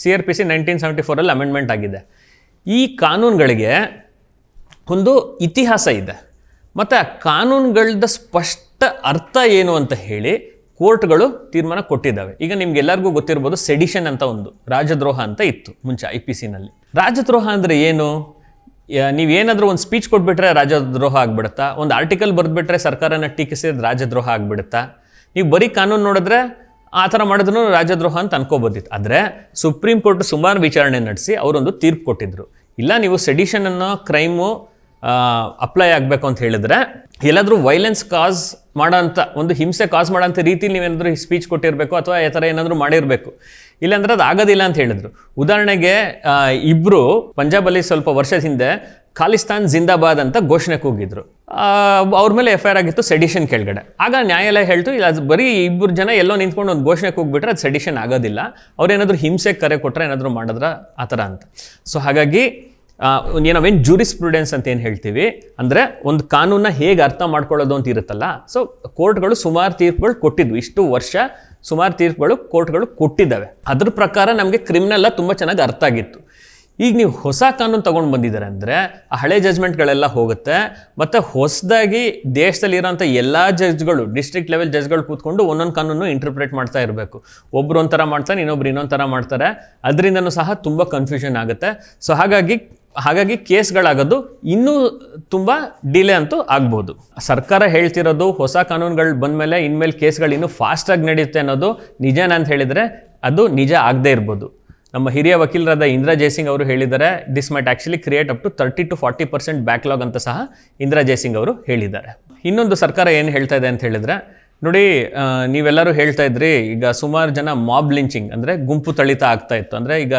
C R P C nineteen seventy ಫೋರಲ್ಲಿ amendment ಆಗಿದೆ. ಈ ಕಾನೂನುಗಳಿಗೆ ಒಂದು ಇತಿಹಾಸ ಇದೆ. ಮತ್ತು ಕಾನೂನುಗಳದ ಸ್ಪಷ್ಟ ಅರ್ಥ ಏನು ಅಂತ ಹೇಳಿ ಕೋರ್ಟ್ಗಳು ತೀರ್ಮಾನ ಕೊಟ್ಟಿದ್ದಾವೆ. ಈಗ ನಿಮ್ಗೆಲ್ಲರಿಗೂ ಗೊತ್ತಿರ್ಬೋದು ಸೆಡಿಷನ್ ಅಂತ ಒಂದು ರಾಜದ್ರೋಹ ಅಂತ ಇತ್ತು ಮುಂಚೆ ಐ ಪಿ ಸಿನಲ್ಲಿ ರಾಜದ್ರೋಹ ಅಂದರೆ ಏನು? ನೀವೇನಾದ್ರೂ ಒಂದು ಸ್ಪೀಚ್ ಕೊಟ್ಬಿಟ್ರೆ ರಾಜದ್ರೋಹ ಆಗ್ಬಿಡುತ್ತಾ? ಒಂದು ಆರ್ಟಿಕಲ್ ಬರೆದ್ಬಿಟ್ರೆ ಸರ್ಕಾರನ ಟೀಕಿಸಿದ್ರೆ ರಾಜದ್ರೋಹ ಆಗ್ಬಿಡುತ್ತಾ? ನೀವು ಬರೀ ಕಾನೂನು ನೋಡಿದ್ರೆ ಆ ಥರ ಮಾಡಿದ್ರು ರಾಜದ್ರೋಹ ಅಂತ ಅನ್ಕೋಬೋದಿತ್ತು. ಆದರೆ ಸುಪ್ರೀಂ ಕೋರ್ಟ್ ಸುಮಾರು ವಿಚಾರಣೆ ನಡೆಸಿ ಅವರೊಂದು ತೀರ್ಪು ಕೊಟ್ಟಿದ್ರು. ಇಲ್ಲ, ನೀವು ಸೆಡಿಷನ್ ಅನ್ನೋ ಕ್ರೈಮು ಅಪ್ಲೈ ಆಗಬೇಕು ಅಂತ ಹೇಳಿದ್ರೆ, ಎಲ್ಲಾದರೂ ವೈಲೆನ್ಸ್ ಕಾಸ್ ಮಾಡೋಂಥ ಒಂದು ಹಿಂಸೆ ಕಾಸ್ ಮಾಡೋಂಥ ರೀತಿಲಿ ನೀವೇನಾದರೂ ಸ್ಪೀಚ್ ಕೊಟ್ಟಿರಬೇಕು ಅಥವಾ ಈ ಥರ ಏನಾದರೂ ಮಾಡಿರಬೇಕು. ಇಲ್ಲಾಂದ್ರೆ ಅದು ಆಗೋದಿಲ್ಲ ಅಂತ ಹೇಳಿದ್ರು. ಉದಾಹರಣೆಗೆ ಇಬ್ಬರು ಪಂಜಾಬಲ್ಲಿ ಸ್ವಲ್ಪ ವರ್ಷದ ಹಿಂದೆ ಖಾಲಿಸ್ತಾನ್ ಜಿಂದಾಬಾದ್ ಅಂತ ಘೋಷಣೆ ಕೂಗಿದ್ರು. ಅವ್ರ ಮೇಲೆ ಎಫ್ ಐ ಆರ್ ಆಗಿತ್ತು ಸೆಡಿಷನ್ ಕೆಳಗಡೆ. ಆಗ ನ್ಯಾಯಾಲಯ ಹೇಳ್ತು, ಇಲ್ಲ, ಅದು ಬರೀ ಇಬ್ಬರು ಜನ ಎಲ್ಲೋ ನಿಂತ್ಕೊಂಡು ಒಂದು ಘೋಷಣೆ ಕೂಗ್ಬಿಟ್ರೆ ಅದು ಸೆಡಿಷನ್ ಆಗೋದಿಲ್ಲ. ಅವ್ರೇನಾದರೂ ಹಿಂಸೆಗೆ ಕರೆ ಕೊಟ್ಟರೆ ಏನಾದರೂ ಮಾಡಿದ್ರೆ? ಆ ಥರ ಅಂತ. ಸೊ ಹಾಗಾಗಿ ಒಂದು ಜ್ಯೂರಿಸ್ ಪ್ರೂಡೆನ್ಸ್ ಅಂತ ಏನು ಹೇಳ್ತೀವಿ? ಅಂದರೆ ಒಂದು ಕಾನೂನ ಹೇಗೆ ಅರ್ಥ ಮಾಡ್ಕೊಳ್ಳೋದು ಅಂತ ಇರುತ್ತಲ್ಲ? ಸೊ ಕೋರ್ಟ್ಗಳು ಸುಮಾರು ತೀರ್ಪುಗಳು ಕೊಟ್ಟಿದ್ವು. ಇಷ್ಟು ವರ್ಷ ಸುಮಾರು ತೀರ್ಪುಗಳು ಕೋರ್ಟ್ಗಳು ಕೊಟ್ಟಿದ್ದಾವೆ. ಅದ್ರ ಪ್ರಕಾರ ನಮಗೆ ಕ್ರಿಮಿನಲ್ಲ ತುಂಬ ಚೆನ್ನಾಗಿ ಅರ್ಥ ಆಗಿತ್ತು. ಈಗ ನೀವು ಹೊಸ ಕಾನೂನು ತೊಗೊಂಡು ಬಂದಿದ್ದಾರೆ ಅಂದರೆ ಆ ಹಳೆ ಜಜ್ಮೆಂಟ್ಗಳೆಲ್ಲ ಹೋಗುತ್ತೆ. ಮತ್ತು ಹೊಸದಾಗಿ ದೇಶದಲ್ಲಿರೋಂಥ ಎಲ್ಲ ಜಡ್ಜ್ಗಳು ಡಿಸ್ಟ್ರಿಕ್ಟ್ ಲೆವೆಲ್ ಜಡ್ಜ್ಗಳು ಕೂತ್ಕೊಂಡು ಒಂದೊಂದು ಕಾನೂನು ಇಂಟರ್ಪ್ರೇಟ್ ಮಾಡ್ತಾ ಇರಬೇಕು. ಒಬ್ಬರು ಒಂಥರ ಮಾಡ್ತಾರೆ, ಇನ್ನೊಬ್ರು ಇನ್ನೊಂದು ಥರ ಮಾಡ್ತಾರೆ. ಅದರಿಂದನೂ ಸಹ ತುಂಬ ಕನ್ಫ್ಯೂಷನ್ ಆಗುತ್ತೆ. ಸೊ ಹಾಗಾಗಿ ಹಾಗಾಗಿ ಕೇಸ್ಗಳಾಗೋದು ಇನ್ನೂ ತುಂಬ ಡಿಲೇ ಅಂತೂ ಆಗ್ಬೋದು. ಸರ್ಕಾರ ಹೇಳ್ತಿರೋದು ಹೊಸ ಕಾನೂನುಗಳು ಬಂದಮೇಲೆ ಇನ್ಮೇಲೆ ಕೇಸ್ಗಳು ಇನ್ನೂ ಫಾಸ್ಟಾಗಿ ನಡೆಯುತ್ತೆ ಅನ್ನೋದು ನಿಜನ ಅಂತ ಹೇಳಿದರೆ ಅದು ನಿಜ ಆಗದೇ ಇರ್ಬೋದು. ನಮ್ಮ ಹಿರಿಯ ವಕೀಲರಾದ ಇಂದಿರಾ ಜಯಸಿಂಗ್ ಅವರು ಹೇಳಿದ್ದಾರೆ this might actually create up to thirty two forty percent backlog ಅಂತ ಸಹ ಇಂದಿರಾ ಜಯಸಿಂಗ್ ಅವರು ಹೇಳಿದ್ದಾರೆ. ಇನ್ನೊಂದು ಸರ್ಕಾರ ಏನು ಹೇಳ್ತಾ ಇದೆ ಅಂತ ಹೇಳಿದ್ರೆ ನೋಡಿ ನೀವೆಲ್ಲರೂ ಹೇಳ್ತಾ ಇದ್ರಿ, ಈಗ ಸುಮಾರು ಜನ ಮಾಬ್ ಲಿಂಚಿಂಗ್ ಅಂದರೆ ಗುಂಪು ತಳಿತ ಆಗ್ತಾ ಇತ್ತು. ಅಂದರೆ ಈಗ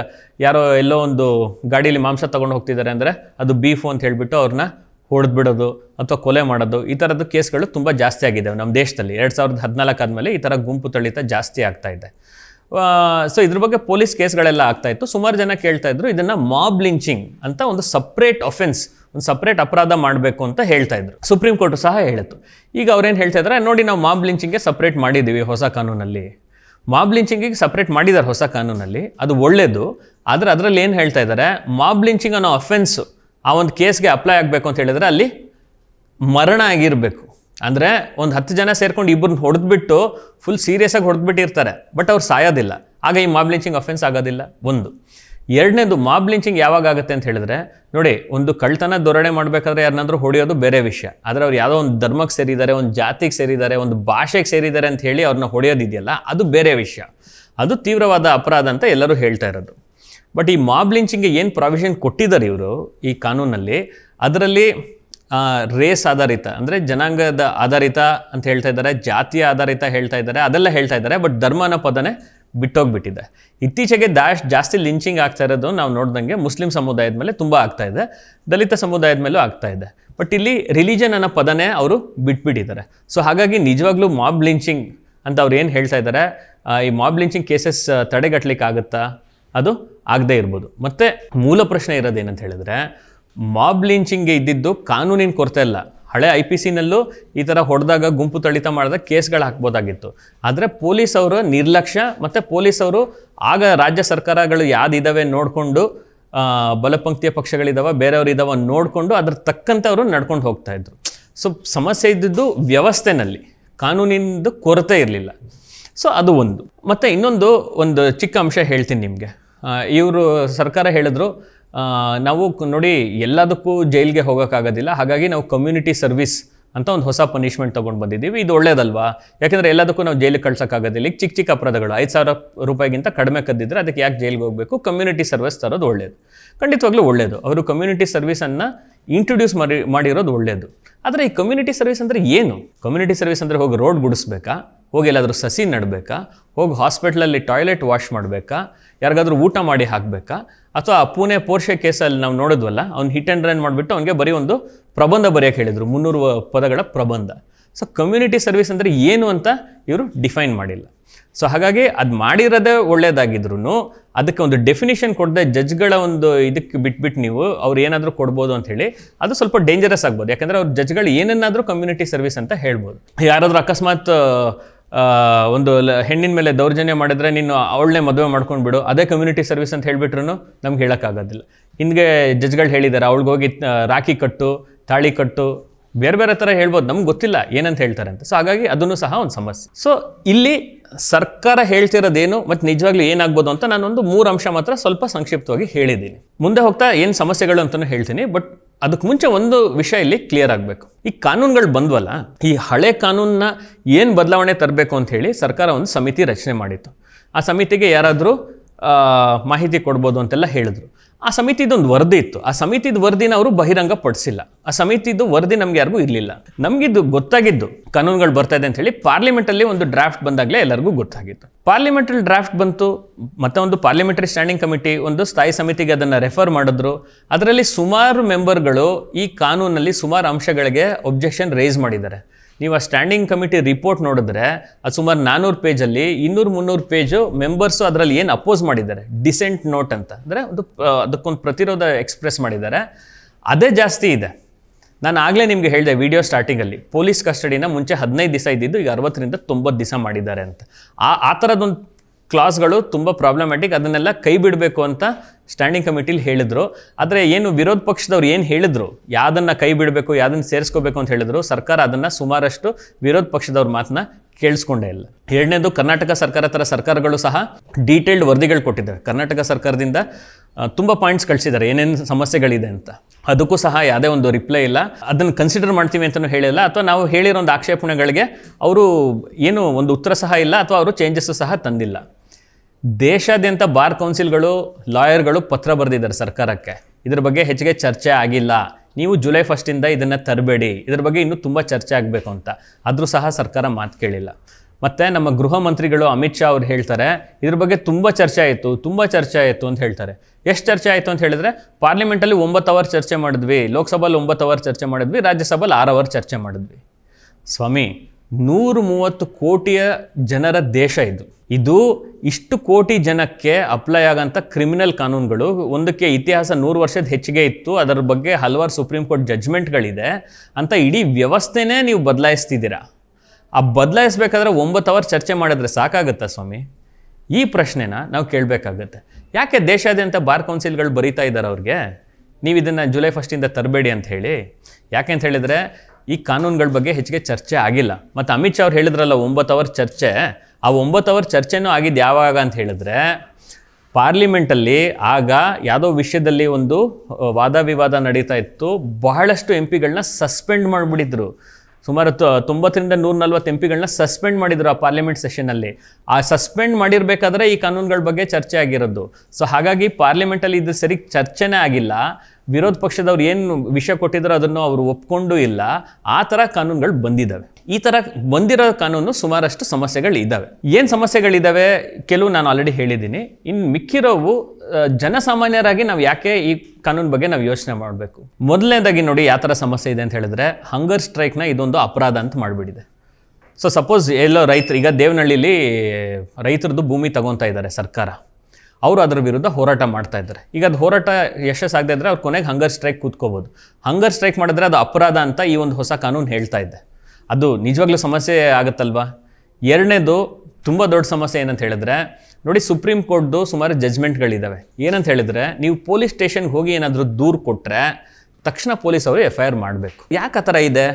ಯಾರೋ ಎಲ್ಲೋ ಒಂದು ಗಾಡೀಲಿ ಮಾಂಸ ತೊಗೊಂಡು ಹೋಗ್ತಿದ್ದಾರೆ ಅಂದರೆ ಅದು ಬೀಫು ಅಂತ ಹೇಳಿಬಿಟ್ಟು ಅವ್ರನ್ನ ಹೊಡೆದ್ಬಿಡೋದು ಅಥವಾ ಕೊಲೆ ಮಾಡೋದು. ಈ ಥರದ್ದು ಕೇಸ್ಗಳು ತುಂಬ ಜಾಸ್ತಿ ಆಗಿದ್ದಾವೆ ನಮ್ಮ ದೇಶದಲ್ಲಿ. ಎರಡು ಸಾವಿರದ ಹದಿನಾಲ್ಕು ಆದಮೇಲೆ ಈ ಥರ ಗುಂಪು ತಳಿತ ಜಾಸ್ತಿ ಆಗ್ತಾ ಇದೆ. ಸೊ ಇದ್ರ ಬಗ್ಗೆ ಪೊಲೀಸ್ ಕೇಸ್ಗಳೆಲ್ಲ ಆಗ್ತಾ ಇತ್ತು. ಸುಮಾರು ಜನ ಕೇಳ್ತಾ ಇದ್ರು, ಇದನ್ನ ಮಾಬ್ ಲಿಂಚಿಂಗ್ ಅಂತ ಒಂದು ಸಪ್ರೇಟ್ ಅಫೆನ್ಸ್ ಒಂದು ಸಪ್ರೇಟ್ ಅಪರಾಧ ಮಾಡಬೇಕು ಅಂತ ಹೇಳ್ತಾ ಇದ್ರು. ಸುಪ್ರೀಂ ಕೋರ್ಟ್ ಸಹ ಹೇಳಿತ್ತು. ಈಗ ಅವ್ರೇನು ಹೇಳ್ತಾ ಇದ್ದಾರೆ ನೋಡಿ ನಾವು ಮಾಬ್ ಲಿಂಚಿಂಗ್ಗೆ ಸಪ್ರೇಟ್ ಮಾಡಿದ್ದೀವಿ ಹೊಸ ಕಾನೂನಲ್ಲಿ. ಮಾಬ್ ಲಿಂಚಿಂಗಿಗೆ ಸಪ್ರೇಟ್ ಮಾಡಿದ್ದಾರೆ ಹೊಸ ಕಾನೂನಲ್ಲಿ, ಅದು ಒಳ್ಳೇದು. ಆದರೆ ಅದರಲ್ಲಿ ಏನು ಹೇಳ್ತಾ ಇದ್ದಾರೆ ಮಾಬ್ ಲಿಂಚಿಂಗ್ ಅನ್ನೋ ಅಫೆನ್ಸು ಆ ಒಂದು ಕೇಸ್ಗೆ ಅಪ್ಲೈ ಆಗಬೇಕು ಅಂತ ಹೇಳಿದರೆ ಅಲ್ಲಿ ಮರಣ ಆಗಿರಬೇಕು. ಅಂದರೆ ಒಂದು ಹತ್ತು ಜನ ಸೇರ್ಕೊಂಡು ಇಬ್ಬರನ್ನ ಹೊಡೆದ್ಬಿಟ್ಟು ಫುಲ್ ಸೀರಿಯಸ್ಸಾಗಿ ಹೊಡೆದ್ಬಿಟ್ಟಿರ್ತಾರೆ. ಬಟ್ ಅವ್ರು ಸಾಯೋದಿಲ್ಲ. ಆಗ ಈ ಮಾಬ್ ಲಿಂಚಿಂಗ್ ಅಫೆನ್ಸ್ ಆಗೋದಿಲ್ಲ. ಒಂದು. ಎರಡನೇದು ಮಾಬ್ ಲಿಂಚಿಂಗ್ ಯಾವಾಗ ಆಗುತ್ತೆ ಅಂತ ಹೇಳಿದ್ರೆ, ನೋಡಿ, ಒಂದು ಕಳ್ತನ ದೊರಣೆ ಮಾಡಬೇಕಾದ್ರೆ ಯಾರನ್ನಾದರೂ ಹೊಡೆಯೋದು ಬೇರೆ ವಿಷಯ. ಆದರೆ ಅವ್ರು ಯಾವುದೋ ಒಂದು ಧರ್ಮಕ್ಕೆ ಸೇರಿದ್ದಾರೆ, ಒಂದು ಜಾತಿಗೆ ಸೇರಿದ್ದಾರೆ, ಒಂದು ಭಾಷೆಗೆ ಸೇರಿದ್ದಾರೆ ಅಂತ ಹೇಳಿ ಅವ್ರನ್ನ ಹೊಡೆಯೋದಿದೆಯಲ್ಲ, ಅದು ಬೇರೆ ವಿಷಯ. ಅದು ತೀವ್ರವಾದ ಅಪರಾಧ ಅಂತ ಎಲ್ಲರೂ ಹೇಳ್ತಾ ಇರೋದು. ಬಟ್ ಈ ಮಾಬ್ ಲಿಂಚಿಂಗ್ಗೆ ಏನು ಪ್ರಾವಿಷನ್ ಕೊಟ್ಟಿದ್ದಾರೆ ಇವರು ಈ ಕಾನೂನಲ್ಲಿ? ಅದರಲ್ಲಿ ರೇಸ್ ಆಧಾರಿತ, ಅಂದರೆ ಜನಾಂಗದ ಆಧಾರಿತ ಅಂತ ಹೇಳ್ತಾ ಇದ್ದಾರೆ, ಜಾತಿಯ ಆಧಾರಿತ ಹೇಳ್ತಾ ಇದ್ದಾರೆ, ಅದೆಲ್ಲ ಹೇಳ್ತಾ ಇದ್ದಾರೆ ಬಟ್ ಧರ್ಮ ಅನ್ನೋ ಪದನೇ ಬಿಟ್ಟೋಗ್ಬಿಟ್ಟಿದೆ. ಇತ್ತೀಚೆಗೆ ದಾಶ್ ಜಾಸ್ತಿ ಲಿಂಚಿಂಗ್ ಆಗ್ತಾ ಇರೋದು ನಾವು ನೋಡ್ದಂಗೆ ಮುಸ್ಲಿಂ ಸಮುದಾಯದ ಮೇಲೆ ತುಂಬ ಆಗ್ತಾ ಇದೆ, ದಲಿತ ಸಮುದಾಯದ ಮೇಲೂ ಆಗ್ತಾ ಇದೆ. ಬಟ್ ಇಲ್ಲಿ ರಿಲಿಜನ್ ಅನ್ನೋ ಪದನೇ ಅವರು ಬಿಟ್ಬಿಟ್ಟಿದ್ದಾರೆ. ಸೊ ಹಾಗಾಗಿ ನಿಜವಾಗ್ಲೂ ಮಾಬ್ ಲಿಂಚಿಂಗ್ ಅಂತ ಅವ್ರು ಏನು ಹೇಳ್ತಾ ಇದ್ದಾರೆ ಈ ಮಾಬ್ ಲಿಂಚಿಂಗ್ ಕೇಸಸ್ ತಡೆಗಟ್ಟಲಿಕ್ಕೆ ಆಗುತ್ತಾ ಅದು ಆಗದೇ ಇರ್ಬೋದು. ಮತ್ತು ಮೂಲ ಪ್ರಶ್ನೆ ಇರೋದೇನಂತ ಹೇಳಿದ್ರೆ ಮಾಬ್ ಲಿಂಚಿಂಗ್ಗೆ ಇದ್ದಿದ್ದು ಕಾನೂನಿನ ಕೊರತೆ ಅಲ್ಲ. ಹಳೆ ಐ ಪಿ ಸಿನಲ್ಲೂ ಈ ಥರ ಹೊಡೆದಾಗ ಗುಂಪು ತಳಿತ ಮಾಡಿದಾಗ ಕೇಸ್ಗಳು ಹಾಕ್ಬೋದಾಗಿತ್ತು. ಆದರೆ ಪೊಲೀಸ್ ಅವರ ನಿರ್ಲಕ್ಷ್ಯ ಮತ್ತು ಪೊಲೀಸ್ ಅವರು ಆಗ ರಾಜ್ಯ ಸರ್ಕಾರಗಳು ಯಾವ್ದಿದ್ದಾವೆ ನೋಡಿಕೊಂಡು ಬಲಪಂಕ್ತಿಯ ಪಕ್ಷಗಳಿದಾವೆ, ಬೇರೆಯವರು ಇದ್ದಾವೆ ನೋಡಿಕೊಂಡು ಅದ್ರ ತಕ್ಕಂತೆ ಅವರು ನಡ್ಕೊಂಡು ಹೋಗ್ತಾ ಇದ್ರು. ಸೊ ಸಮಸ್ಯೆ ಇದ್ದಿದ್ದು ವ್ಯವಸ್ಥೆನಲ್ಲಿ. ಕಾನೂನಿಂದು ಕೊರತೆ ಇರಲಿಲ್ಲ. ಸೊ ಅದು ಒಂದು. ಮತ್ತು ಇನ್ನೊಂದು ಒಂದು ಚಿಕ್ಕ ಅಂಶ ಹೇಳ್ತೀನಿ ನಿಮಗೆ. ಇವರು ಸರ್ಕಾರ ಹೇಳಿದ್ರು ನಾವು ನೋಡಿ, ಎಲ್ಲದಕ್ಕೂ ಜೈಲಿಗೆ ಹೋಗೋಕ್ಕಾಗೋದಿಲ್ಲ. ಹಾಗಾಗಿ ನಾವು ಕಮ್ಯುನಿಟಿ ಸರ್ವಿಸ್ ಅಂತ ಒಂದು ಹೊಸ ಪನಿಷ್ಮೆಂಟ್ ತೊಗೊಂಡು ಬಂದಿದ್ದೀವಿ. ಇದು ಒಳ್ಳೇದಲ್ವಾ? ಯಾಕೆಂದರೆ ಎಲ್ಲದಕ್ಕೂ ನಾವು ಜೈಲಿಗೆ ಕಳ್ಸೋಕ್ಕಾಗೋದಿಲ್ಲ. ಚಿಕ್ಕ ಚಿಕ್ಕ ಅಪರಾಧಗಳು, ಐದು ಸಾವಿರ ರೂಪಾಯಿಗಿಂತ ಕಡಿಮೆ ಕದ್ದಿದ್ರೆ ಅದಕ್ಕೆ ಯಾಕೆ ಜೈಲಿಗೆ ಹೋಗಬೇಕು? ಕಮ್ಯುನಿಟಿ ಸರ್ವಿಸ್ ತರೋದು ಒಳ್ಳೆಯದು ಖಂಡಿತವಾಗ್ಲೂ ಒಳ್ಳೆಯದು ಅವರು ಕಮ್ಯುನಿಟಿ ಸರ್ವಿಸನ್ನು ಇಂಟ್ರೊಡ್ಯೂಸ್ ಮಾಡಿ, ಮಾಡಿರೋದು ಒಳ್ಳೆಯದು ಆದರೆ ಈ ಕಮ್ಯುನಿಟಿ ಸರ್ವಿಸ್ ಅಂದರೆ ಏನು? ಕಮ್ಯುನಿಟಿ ಸರ್ವಿಸ್ ಅಂದರೆ ಹೋಗಿ ರೋಡ್ ಗುಡಿಸ್ಬೇಕಾ? ಹೋಗಿ ಎಲ್ಲಾದರೂ ಸಸಿ ನಡಬೇಕಾ? ಹೋಗಿ ಹಾಸ್ಪಿಟ್ಲಲ್ಲಿ ಟಾಯ್ಲೆಟ್ ವಾಶ್ ಮಾಡಬೇಕಾ? ಯಾರಿಗಾದ್ರೂ ಊಟ ಮಾಡಿ ಹಾಕಬೇಕಾ? ಅಥವಾ ಪುಣೆ ಪೋರ್ಷೆ ಕೇಸಲ್ಲಿ ನಾವು ನೋಡಿದ್ವಲ್ಲ, ಅವ್ನು ಹಿಟ್ ಆ್ಯಂಡ್ ರನ್ ಮಾಡಿಬಿಟ್ಟು ಅವನಿಗೆ ಬರೀ ಒಂದು ಪ್ರಬಂಧ ಬರೆಯೋಕೆ ಹೇಳಿದರು, ಮುನ್ನೂರು ಪದಗಳ ಪ್ರಬಂಧ. ಸೊ ಕಮ್ಯುನಿಟಿ ಸರ್ವಿಸ್ ಅಂದರೆ ಏನು ಅಂತ ಇವರು ಡಿಫೈನ್ ಮಾಡಿಲ್ಲ. ಸೊ ಹಾಗಾಗಿ ಅದು ಮಾಡಿರೋದೇ ಒಳ್ಳೇದಾಗಿದ್ರು ಅದಕ್ಕೆ ಒಂದು ಡೆಫಿನಿಷನ್ ಕೊಡದೆ ಜಜ್ಗಳ ಒಂದು ಇದಕ್ಕೆ ಬಿಟ್ಬಿಟ್ಟು ನೀವು, ಅವ್ರು ಏನಾದರೂ ಕೊಡ್ಬೋದು ಅಂತ ಹೇಳಿ, ಅದು ಸ್ವಲ್ಪ ಡೇಂಜರಸ್ ಆಗ್ಬೋದು. ಯಾಕಂದರೆ ಅವ್ರ ಜಜ್ಗಳು ಏನನ್ನಾದರೂ ಕಮ್ಯುನಿಟಿ ಸರ್ವಿಸ್ ಅಂತ ಹೇಳ್ಬೋದು. ಯಾರಾದರೂ ಅಕಸ್ಮಾತ್ ಒಂದು ಹೆಣ್ಣಿನ ಮೇಲೆ ದೌರ್ಜನ್ಯ ಮಾಡಿದ್ರೆ ನೀನು ಅವಳನ್ನೇ ಮದುವೆ ಮಾಡ್ಕೊಂಡು ಬಿಡು. ಅದೇ ಕಮ್ಯುನಿಟಿ ಸರ್ವಿಸ್ ಅಂತ ಹೇಳಿಬಿಟ್ರೂ ನಮ್ಗೆ ಹೇಳೋಕ್ಕಾಗೋದಿಲ್ಲ. ಹಿಂದೆ ಜಡ್ಜ್ಗಳು ಹೇಳಿದ್ದಾರೆ ಅವಳಿಗೆ ಹೋಗಿ ರಾಖಿ ಕಟ್ಟು, ತಾಳಿ ಕಟ್ಟು. ಬೇರೆ ಬೇರೆ ಥರ ಹೇಳ್ಬೋದು, ನಮ್ಗೆ ಗೊತ್ತಿಲ್ಲ ಏನಂತ ಹೇಳ್ತಾರೆ ಅಂತ. ಸೊ ಹಾಗಾಗಿ ಅದನ್ನು ಸಹ ಒಂದು ಸಮಸ್ಯೆ. ಸೊ ಇಲ್ಲಿ ಸರ್ಕಾರ ಹೇಳ್ತಿರೋದೇನು, ಮತ್ತು ನಿಜವಾಗ್ಲೂ ಏನಾಗ್ಬೋದು ಅಂತ ನಾನೊಂದು ಮೂರು ಅಂಶ ಮಾತ್ರ ಸ್ವಲ್ಪ ಸಂಕ್ಷಿಪ್ತವಾಗಿ ಹೇಳಿದ್ದೀನಿ. ಮುಂದೆ ಹೋಗ್ತಾ ಏನು ಸಮಸ್ಯೆಗಳು ಅಂತಲೂ ಹೇಳ್ತೀನಿ, ಬಟ್ ಅದಕ್ಕೆ ಮುಂಚೆ ಒಂದು ವಿಷಯ ಇಲ್ಲಿ ಕ್ಲಿಯರ್ ಆಗಬೇಕು. ಈ ಕಾನೂನುಗಳು ಬಂದ್ವಲ್ಲ, ಈ ಹಳೆ ಕಾನೂನನ್ನ ಏನು ಬದಲಾವಣೆ ತರಬೇಕು ಅಂತ ಹೇಳಿ ಸರ್ಕಾರ ಒಂದು ಸಮಿತಿ ರಚನೆ ಮಾಡಿತ್ತು. ಆ ಸಮಿತಿಗೆ ಯಾರಾದರೂ ಮಾಹಿತಿ ಕೊಡ್ಬೋದು ಅಂತೆಲ್ಲ ಹೇಳಿದ್ರು. ಆ ಸಮಿತಿದೊಂದು ವರದಿ ಇತ್ತು. ಆ ಸಮಿತಿದ ವರದಿನ ಅವರು ಬಹಿರಂಗ ಪಡಿಸಿಲ್ಲ. ಆ ಸಮಿತಿದು ವರದಿ ನಮ್ಗೆ ಯಾರಿಗೂ ಇರಲಿಲ್ಲ. ನಮಗಿದ್ದು ಗೊತ್ತಾಗಿದ್ದು ಕಾನೂನುಗಳು ಬರ್ತಾ ಅಂತ ಹೇಳಿ ಪಾರ್ಲಿಮೆಂಟಲ್ಲಿ ಒಂದು ಡ್ರಾಫ್ಟ್ ಬಂದಾಗಲೇ ಎಲ್ಲರಿಗೂ ಗೊತ್ತಾಗಿತ್ತು. ಪಾರ್ಲಿಮೆಂಟಲ್ಲಿ ಡ್ರಾಫ್ಟ್ ಬಂತು, ಮತ್ತೆ ಒಂದು ಪಾರ್ಲಿಮೆಂಟರಿ ಸ್ಟ್ಯಾಂಡಿಂಗ್ ಕಮಿಟಿ, ಒಂದು ಸ್ಥಾಯಿ ಸಮಿತಿಗೆ ಅದನ್ನು ರೆಫರ್ ಮಾಡಿದ್ರು. ಅದರಲ್ಲಿ ಸುಮಾರು ಮೆಂಬರ್ಗಳು ಈ ಕಾನೂನಲ್ಲಿ ಸುಮಾರು ಅಂಶಗಳಿಗೆ ಒಬ್ಜೆಕ್ಷನ್ ರೇಸ್ ಮಾಡಿದ್ದಾರೆ. ನೀವು ಆ ಸ್ಟ್ಯಾಂಡಿಂಗ್ ಕಮಿಟಿ ರಿಪೋರ್ಟ್ ನೋಡಿದ್ರೆ, ಅದು ಸುಮಾರು ನಾನ್ನೂರು ಪೇಜಲ್ಲಿ ಇನ್ನೂರು ಮುನ್ನೂರು ಪೇಜು ಮೆಂಬರ್ಸು ಅದರಲ್ಲಿ ಏನು ಅಪೋಸ್ ಮಾಡಿದ್ದಾರೆ? ಡಿಸೆಂಟ್ ನೋಟ್ ಅಂತ. ಅಂದರೆ ಒಂದು ಅದಕ್ಕೊಂದು ಪ್ರತಿರೋಧ ಎಕ್ಸ್ಪ್ರೆಸ್ ಮಾಡಿದ್ದಾರೆ. ಅದೇ ಜಾಸ್ತಿ ಇದೆ. ನಾನು ಆಗಲೇ ನಿಮಗೆ ಹೇಳಿದೆ ವಿಡಿಯೋ ಸ್ಟಾರ್ಟಿಂಗಲ್ಲಿ ಪೊಲೀಸ್ ಕಸ್ಟಡಿನ ಮುಂಚೆ ಹದಿನೈದು ದಿವಸ ಇದ್ದಿದ್ದು ಈಗ ಅರವತ್ತರಿಂದ ತೊಂಬತ್ತು ದಿವಸ ಮಾಡಿದ್ದಾರೆ ಅಂತ. ಆ ಆ ಥರದೊಂದು ಕ್ಲಾಸ್ಗಳು ತುಂಬ ಪ್ರಾಬ್ಲಮ್ಯಾಟಿಕ್ ಅದನ್ನೆಲ್ಲ ಕೈ ಬಿಡಬೇಕು ಅಂತ ಸ್ಟ್ಯಾಂಡಿಂಗ್ ಕಮಿಟಿಲಿ ಹೇಳಿದ್ರು. ಆದರೆ ಏನು ವಿರೋಧ ಪಕ್ಷದವ್ರು ಏನು ಹೇಳಿದ್ರು? ಯಾವುದನ್ನು ಕೈ ಬಿಡಬೇಕು, ಯಾವುದನ್ನು ಸೇರಿಸ್ಕೋಬೇಕು ಅಂತ ಹೇಳಿದ್ರು, ಸರ್ಕಾರ ಅದನ್ನು ಸುಮಾರಷ್ಟು ವಿರೋಧ ಪಕ್ಷದವ್ರ ಮಾತನ್ನ ಕೇಳಿಸ್ಕೊಂಡೇ ಇಲ್ಲ. ಎರಡನೇದು ಕರ್ನಾಟಕ ಸರ್ಕಾರ ಥರ ಸರ್ಕಾರಗಳು ಸಹ ಡೀಟೇಲ್ಡ್ ವರದಿಗಳು ಕೊಟ್ಟಿದ್ದಾರೆ. ಕರ್ನಾಟಕ ಸರ್ಕಾರದಿಂದ ತುಂಬ ಪಾಯಿಂಟ್ಸ್ ಕಳಿಸಿದ್ದಾರೆ. ಏನೇನು ಸಮಸ್ಯೆಗಳಿದೆ ಅಂತ. ಅದಕ್ಕೂ ಸಹ ಯಾವುದೇ ಒಂದು ರಿಪ್ಲೈ ಇಲ್ಲ. ಅದನ್ನು ಕನ್ಸಿಡರ್ ಮಾಡ್ತೀವಿ ಅಂತಲೂ ಹೇಳಿಲ್ಲ. ಅಥವಾ ನಾವು ಹೇಳಿರೋ ಒಂದು ಆಕ್ಷೇಪಣೆಗಳಿಗೆ ಅವರು ಏನು ಒಂದು ಉತ್ತರ ಸಹ ಇಲ್ಲ, ಅಥವಾ ಅವರು ಚೇಂಜಸ್ಸು ಸಹ ತಂದಿಲ್ಲ. ದೇಶಾದ್ಯಂತ ಬಾರ್ ಕೌನ್ಸಿಲ್ಗಳು, ಲಾಯರ್ಗಳು ಪತ್ರ ಬರೆದಿದ್ದಾರೆ ಸರ್ಕಾರಕ್ಕೆ. ಇದ್ರ ಬಗ್ಗೆ ಹೆಚ್ಚಿಗೆ ಚರ್ಚೆ ಆಗಿಲ್ಲ. ನೀವು ಜುಲೈ ಫಸ್ಟಿಂದ ಇದನ್ನು ತರಬೇಡಿ. ಇದ್ರ ಬಗ್ಗೆ ಇನ್ನೂ ತುಂಬ ಚರ್ಚೆ ಆಗಬೇಕು ಅಂತ. ಆದರೂ ಸಹ ಸರ್ಕಾರ ಮಾತು ಕೇಳಿಲ್ಲ. ಮತ್ತು ನಮ್ಮ ಗೃಹ ಮಂತ್ರಿಗಳು ಅಮಿತ್ ಶಾ ಅವ್ರು ಹೇಳ್ತಾರೆ, ಇದ್ರ ಬಗ್ಗೆ ತುಂಬ ಚರ್ಚೆ ಆಯಿತು, ತುಂಬ ಚರ್ಚೆ ಆಯಿತು ಅಂತ ಹೇಳ್ತಾರೆ. ಎಷ್ಟು ಚರ್ಚೆ ಆಯಿತು ಅಂತ ಹೇಳಿದ್ರೆ, ಪಾರ್ಲಿಮೆಂಟಲ್ಲಿ ಒಂಬತ್ತು ಅವರ್ ಚರ್ಚೆ ಮಾಡಿದ್ವಿ ಲೋಕಸಭೆಯಲ್ಲಿ ಒಂಬತ್ತು ಅವರ್ ಚರ್ಚೆ ಮಾಡಿದ್ವಿ ರಾಜ್ಯಸಭೆಯಲ್ಲಿ ಆರು ಅವರ್ ಚರ್ಚೆ ಮಾಡಿದ್ವಿ. ಸ್ವಾಮಿ ನೂರು ಮೂವತ್ತು ಕೋಟಿಯ ಜನರ ದೇಶ ಇದು. ಇದು ಇಷ್ಟು ಕೋಟಿ ಜನಕ್ಕೆ ಅಪ್ಲೈ ಆಗೋಂಥ ಕ್ರಿಮಿನಲ್ ಕಾನೂನುಗಳು. ಒಂದಕ್ಕೆ ಇತಿಹಾಸ ನೂರು ವರ್ಷದ ಹೆಚ್ಚಿಗೆ ಇತ್ತು. ಅದರ ಬಗ್ಗೆ ಹಲವಾರು ಸುಪ್ರೀಂ ಕೋರ್ಟ್ ಜಜ್ಮೆಂಟ್ಗಳಿದೆ ಅಂತ ಇಡೀ ವ್ಯವಸ್ಥೆನೇ ನೀವು ಬದಲಾಯಿಸ್ತಿದ್ದೀರಾ? ಆ ಬದಲಾಯಿಸ್ಬೇಕಾದ್ರೆ ಒಂಬತ್ತು ಅವರ್ ಚರ್ಚೆ ಮಾಡಿದ್ರೆ ಸಾಕಾಗುತ್ತಾ ಸ್ವಾಮಿ? ಈ ಪ್ರಶ್ನೆನ ನಾವು ಕೇಳಬೇಕಾಗತ್ತೆ. ಯಾಕೆ ದೇಶಾದ್ಯಂತ ಬಾರ್ ಕೌನ್ಸಿಲ್ಗಳು ಬರೀತಾ ಇದ್ದಾರೆ ಅವ್ರಿಗೆ? ನೀವು ಇದನ್ನು ಜುಲೈ ಫಸ್ಟಿಂದ ತರಬೇಡಿ ಅಂತ ಹೇಳಿ. ಯಾಕೆ ಅಂತ ಹೇಳಿದರೆ ಈ ಕಾನೂನುಗಳ ಬಗ್ಗೆ ಹೆಚ್ಚಿಗೆ ಚರ್ಚೆ ಆಗಿಲ್ಲ. ಮತ್ತು ಅಮಿತ್ ಶಾ ಅವ್ರು ಹೇಳಿದ್ರಲ್ಲ, ಒಂಬತ್ತು ಅವರ್ ಚರ್ಚೆ. ಆ ಒಂಬತ್ತು ಅವರ್ ಚರ್ಚೆನೂ ಆಗಿದ್ದು ಯಾವಾಗ ಅಂತ ಹೇಳಿದ್ರೆ, ಪಾರ್ಲಿಮೆಂಟಲ್ಲಿ ಆಗ ಯಾವುದೋ ವಿಷಯದಲ್ಲಿ ಒಂದು ವಾದ ವಿವಾದ ನಡೀತಾ ಇತ್ತು. ಬಹಳಷ್ಟು ಎಂ ಪಿಗಳನ್ನ ಸಸ್ಪೆಂಡ್ ಮಾಡಿಬಿಟ್ಟಿದ್ರು ಸುಮಾರು ತೊಂಬತ್ತರಿಂದ ನೂರ ನಲ್ವತ್ತು ಎಂ ಪಿಗಳನ್ನ ಸಸ್ಪೆಂಡ್ ಮಾಡಿದ್ರು ಆ ಪಾರ್ಲಿಮೆಂಟ್ ಸೆಷನಲ್ಲಿ ಆ ಸಸ್ಪೆಂಡ್ ಮಾಡಿರಬೇಕಾದ್ರೆ ಈ ಕಾನೂನುಗಳ ಬಗ್ಗೆ ಚರ್ಚೆ ಆಗಿರೋದು. ಸೊ ಹಾಗಾಗಿ ಪಾರ್ಲಿಮೆಂಟಲ್ಲಿ ಇದು ಸರಿ ಚರ್ಚೆನೇ ಆಗಿಲ್ಲ. ವಿರೋಧ ಪಕ್ಷದವ್ರು ಏನು ವಿಷಯ ಕೊಟ್ಟಿದ್ರು ಅದನ್ನು ಅವರು ಒಪ್ಕೊಂಡು ಇಲ್ಲ. ಆ ಥರ ಕಾನೂನುಗಳು ಬಂದಿದ್ದಾವೆ. ಈ ಥರ ಬಂದಿರೋ ಕಾನೂನು ಸುಮಾರಷ್ಟು ಸಮಸ್ಯೆಗಳು ಇದ್ದಾವೆ ಏನು ಸಮಸ್ಯೆಗಳಿದ್ದಾವೆ? ಕೆಲವು ನಾನು ಆಲ್ರೆಡಿ ಹೇಳಿದ್ದೀನಿ. ಇನ್ನು ಮಿಕ್ಕಿರೋವು ಜನಸಾಮಾನ್ಯರಾಗಿ ನಾವು ಯಾಕೆ ಈ ಕಾನೂನು ಬಗ್ಗೆ ನಾವು ಯೋಚನೆ ಮಾಡಬೇಕು? ಮೊದಲನೇದಾಗಿ ನೋಡಿ ಯಾವ ಥರ ಸಮಸ್ಯೆ ಇದೆ ಅಂತ ಹೇಳಿದ್ರೆ ಹಂಗರ್ ಸ್ಟ್ರೈಕ್ನ ಇದೊಂದು ಅಪರಾಧ ಅಂತ ಮಾಡಿಬಿಟ್ಟಿದೆ. ಸೊ ಸಪೋಸ್ ಎಲ್ಲೋ ರೈತರು, ಈಗ ದೇವನಹಳ್ಳಿಲಿ ರೈತರದ್ದು ಭೂಮಿ ತಗೊತಾ ಇದ್ದಾರೆ ಸರ್ಕಾರ. ಅವರು ಅದರ ವಿರುದ್ಧ ಹೋರಾಟ ಮಾಡ್ತಾ ಇದ್ದಾರೆ. ಈಗ ಅದು ಹೋರಾಟ ಯಶಸ್ಸಾಗದೇ ಇದ್ದರೆ ಅವ್ರು ಕೊನೆಗೆ ಹಂಗರ್ ಸ್ಟ್ರೈಕ್ ಕೂತ್ಕೋಬೋದು. ಹಂಗರ್ ಸ್ಟ್ರೈಕ್ ಮಾಡಿದ್ರೆ ಅದು ಅಪರಾಧ ಅಂತ ಈ ಒಂದು ಹೊಸ ಕಾನೂನು ಹೇಳ್ತಾ ಇದೆ. ಅದು ನಿಜವಾಗ್ಲೂ ಸಮಸ್ಯೆ ಆಗುತ್ತಲ್ವಾ? ಎರಡನೇದು ತುಂಬ ದೊಡ್ಡ ಸಮಸ್ಯೆ ಏನಂತ ಹೇಳಿದ್ರೆ, ನೋಡಿ ಸುಪ್ರೀಂ ಕೋರ್ಟ್ದು ಸುಮಾರು ಜಜ್ಮೆಂಟ್ಗಳಿದ್ದಾವೆ ಏನಂತ ಹೇಳಿದ್ರೆ, ನೀವು ಪೊಲೀಸ್ ಸ್ಟೇಷನ್ಗೆ ಹೋಗಿ ಏನಾದರೂ ದೂರು ಕೊಟ್ಟರೆ ತಕ್ಷಣ ಪೊಲೀಸ್ ಅವರು ಎಫ್ ಐ ಆರ್ ಮಾಡಬೇಕು. ಯಾಕೆ ಆ ಥರ ಇದೆ?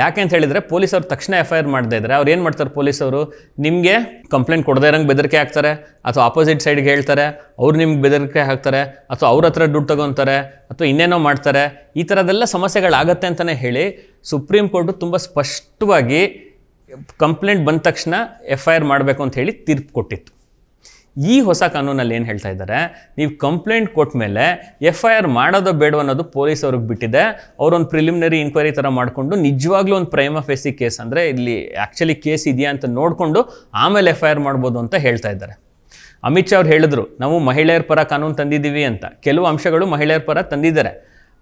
ಯಾಕೆ ಅಂತ ಹೇಳಿದರೆ ಪೊಲೀಸ್ ಅವ್ರು ತಕ್ಷಣ ಎಫ್ ಐ ಆರ್ ಮಾಡದೇ ಇದ್ದಾರೆ. ಅವ್ರು ಏನು ಮಾಡ್ತಾರೆ ಪೊಲೀಸ್ ಅವರು ನಿಮಗೆ ಕಂಪ್ಲೇಂಟ್ ಕೊಡದೇ ಇರೋಂಗೆ ಬೆದರಿಕೆ ಹಾಕ್ತಾರೆ, ಅಥವಾ ಆಪೋಸಿಟ್ ಸೈಡ್ಗೆ ಹೇಳ್ತಾರೆ, ಅವ್ರು ನಿಮ್ಗೆ ಬೆದರಿಕೆ ಹಾಕ್ತಾರೆ, ಅಥವಾ ಅವ್ರ ಹತ್ರ ದುಡ್ಡು ತಗೊತಾರೆ, ಅಥವಾ ಇನ್ನೇನೋ ಮಾಡ್ತಾರೆ. ಈ ಥರದೆಲ್ಲ ಸಮಸ್ಯೆಗಳಾಗತ್ತೆ ಅಂತಲೇ ಹೇಳಿ ಸುಪ್ರೀಂ ಕೋರ್ಟು ತುಂಬ ಸ್ಪಷ್ಟವಾಗಿ ಕಂಪ್ಲೇಂಟ್ ಬಂದ ತಕ್ಷಣ ಎಫ್ ಐ ಆರ್ ಮಾಡಬೇಕು ಅಂತ ಹೇಳಿ ತೀರ್ಪು ಕೊಟ್ಟಿತ್ತು. ಈ ಹೊಸ ಕಾನೂನಲ್ಲಿ ಏನು ಹೇಳ್ತಾ ಇದ್ದಾರೆ? ನೀವು ಕಂಪ್ಲೇಂಟ್ ಕೊಟ್ಟ ಮೇಲೆ ಎಫ್ ಐ ಆರ್ ಮಾಡೋದು ಬೇಡ ಅನ್ನೋದು ಪೊಲೀಸ್ ಅವ್ರಿಗೆ ಬಿಟ್ಟಿದೆ. ಅವರೊಂದು ಪ್ರಿಲಿಮಿನರಿ ಇನ್ಕ್ವೈರಿ ಥರ ಮಾಡಿಕೊಂಡು ನಿಜವಾಗ್ಲೂ ಒಂದು ಪ್ರೈಮ ಫೇಸಿ ಕೇಸ್ ಅಂದರೆ ಇಲ್ಲಿ ಆ್ಯಕ್ಚುಲಿ ಕೇಸ್ ಇದೆಯಾ ಅಂತ ನೋಡಿಕೊಂಡು ಆಮೇಲೆ ಎಫ್ ಐ ಆರ್ ಮಾಡ್ಬೋದು ಅಂತ ಹೇಳ್ತಾ ಇದ್ದಾರೆ. ಅಮಿತ್ ಶಾ ಅವ್ರು ಹೇಳಿದ್ರು, ನಾವು ಮಹಿಳೆಯರ ಪರ ಕಾನೂನು ತಂದಿದ್ದೀವಿ ಅಂತ. ಕೆಲವು ಅಂಶಗಳು ಮಹಿಳೆಯರ ಪರ ತಂದಿದ್ದಾರೆ.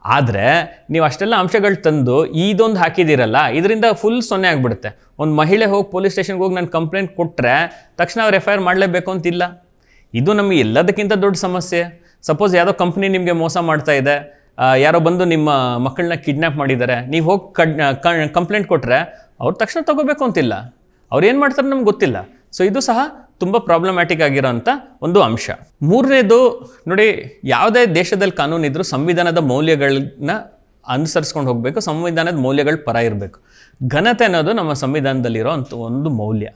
ಆದರೆ ನೀವು ಅಷ್ಟೆಲ್ಲ ಅಂಶಗಳು ತಂದು ಇದೊಂದು ಹಾಕಿದ್ದೀರಲ್ಲ, ಇದರಿಂದ ಫುಲ್ ಸೊನ್ನೆ ಆಗಿಬಿಡುತ್ತೆ. ಒಂದು ಮಹಿಳೆ ಹೋಗಿ ಪೊಲೀಸ್ ಸ್ಟೇಷನ್ಗೆ ಹೋಗಿ ನಾನು ಕಂಪ್ಲೇಂಟ್ ಕೊಟ್ಟರೆ ತಕ್ಷಣ ಅವ್ರು ಎಫ್ ಐ ಆರ್ ಮಾಡಲೇಬೇಕು ಅಂತಿಲ್ಲ. ಇದು ನಮಗೆ ಎಲ್ಲದಕ್ಕಿಂತ ದೊಡ್ಡ ಸಮಸ್ಯೆ. ಸಪೋಸ್ ಯಾವುದೋ ಕಂಪ್ನಿ ನಿಮಗೆ ಮೋಸ ಮಾಡ್ತಾ ಇದೆ ಯಾರೋ ಬಂದು ನಿಮ್ಮ ಮಕ್ಕಳನ್ನ ಕಿಡ್ನ್ಯಾಪ್ ಮಾಡಿದ್ದಾರೆ, ನೀವು ಹೋಗಿ ಕಡ್ ಕಂಪ್ಲೇಂಟ್ ಕೊಟ್ಟರೆ ಅವ್ರು ತಕ್ಷಣ ತಗೋಬೇಕು ಅಂತಿಲ್ಲ. ಅವ್ರು ಏನು ಮಾಡ್ತಾರೆ ನಮ್ಗೆ ಗೊತ್ತಿಲ್ಲ. ಸೊ ಇದು ಸಹ ತುಂಬ ಪ್ರಾಬ್ಲಮ್ಯಾಟಿಕ್ ಆಗಿರೋಂಥ ಒಂದು ಅಂಶ. ಮೂರನೇದು, ನೋಡಿ, ಯಾವುದೇ ದೇಶದಲ್ಲಿ ಕಾನೂನು ಇದ್ರೂ ಸಂವಿಧಾನದ ಮೌಲ್ಯಗಳನ್ನ ಅನುಸರಿಸ್ಕೊಂಡು ಹೋಗಬೇಕು, ಸಂವಿಧಾನದ ಮೌಲ್ಯಗಳ ಪರ ಇರಬೇಕು. ಘನತೆ ಅನ್ನೋದು ನಮ್ಮ ಸಂವಿಧಾನದಲ್ಲಿರೋ ಅಂತ ಒಂದು ಮೌಲ್ಯ.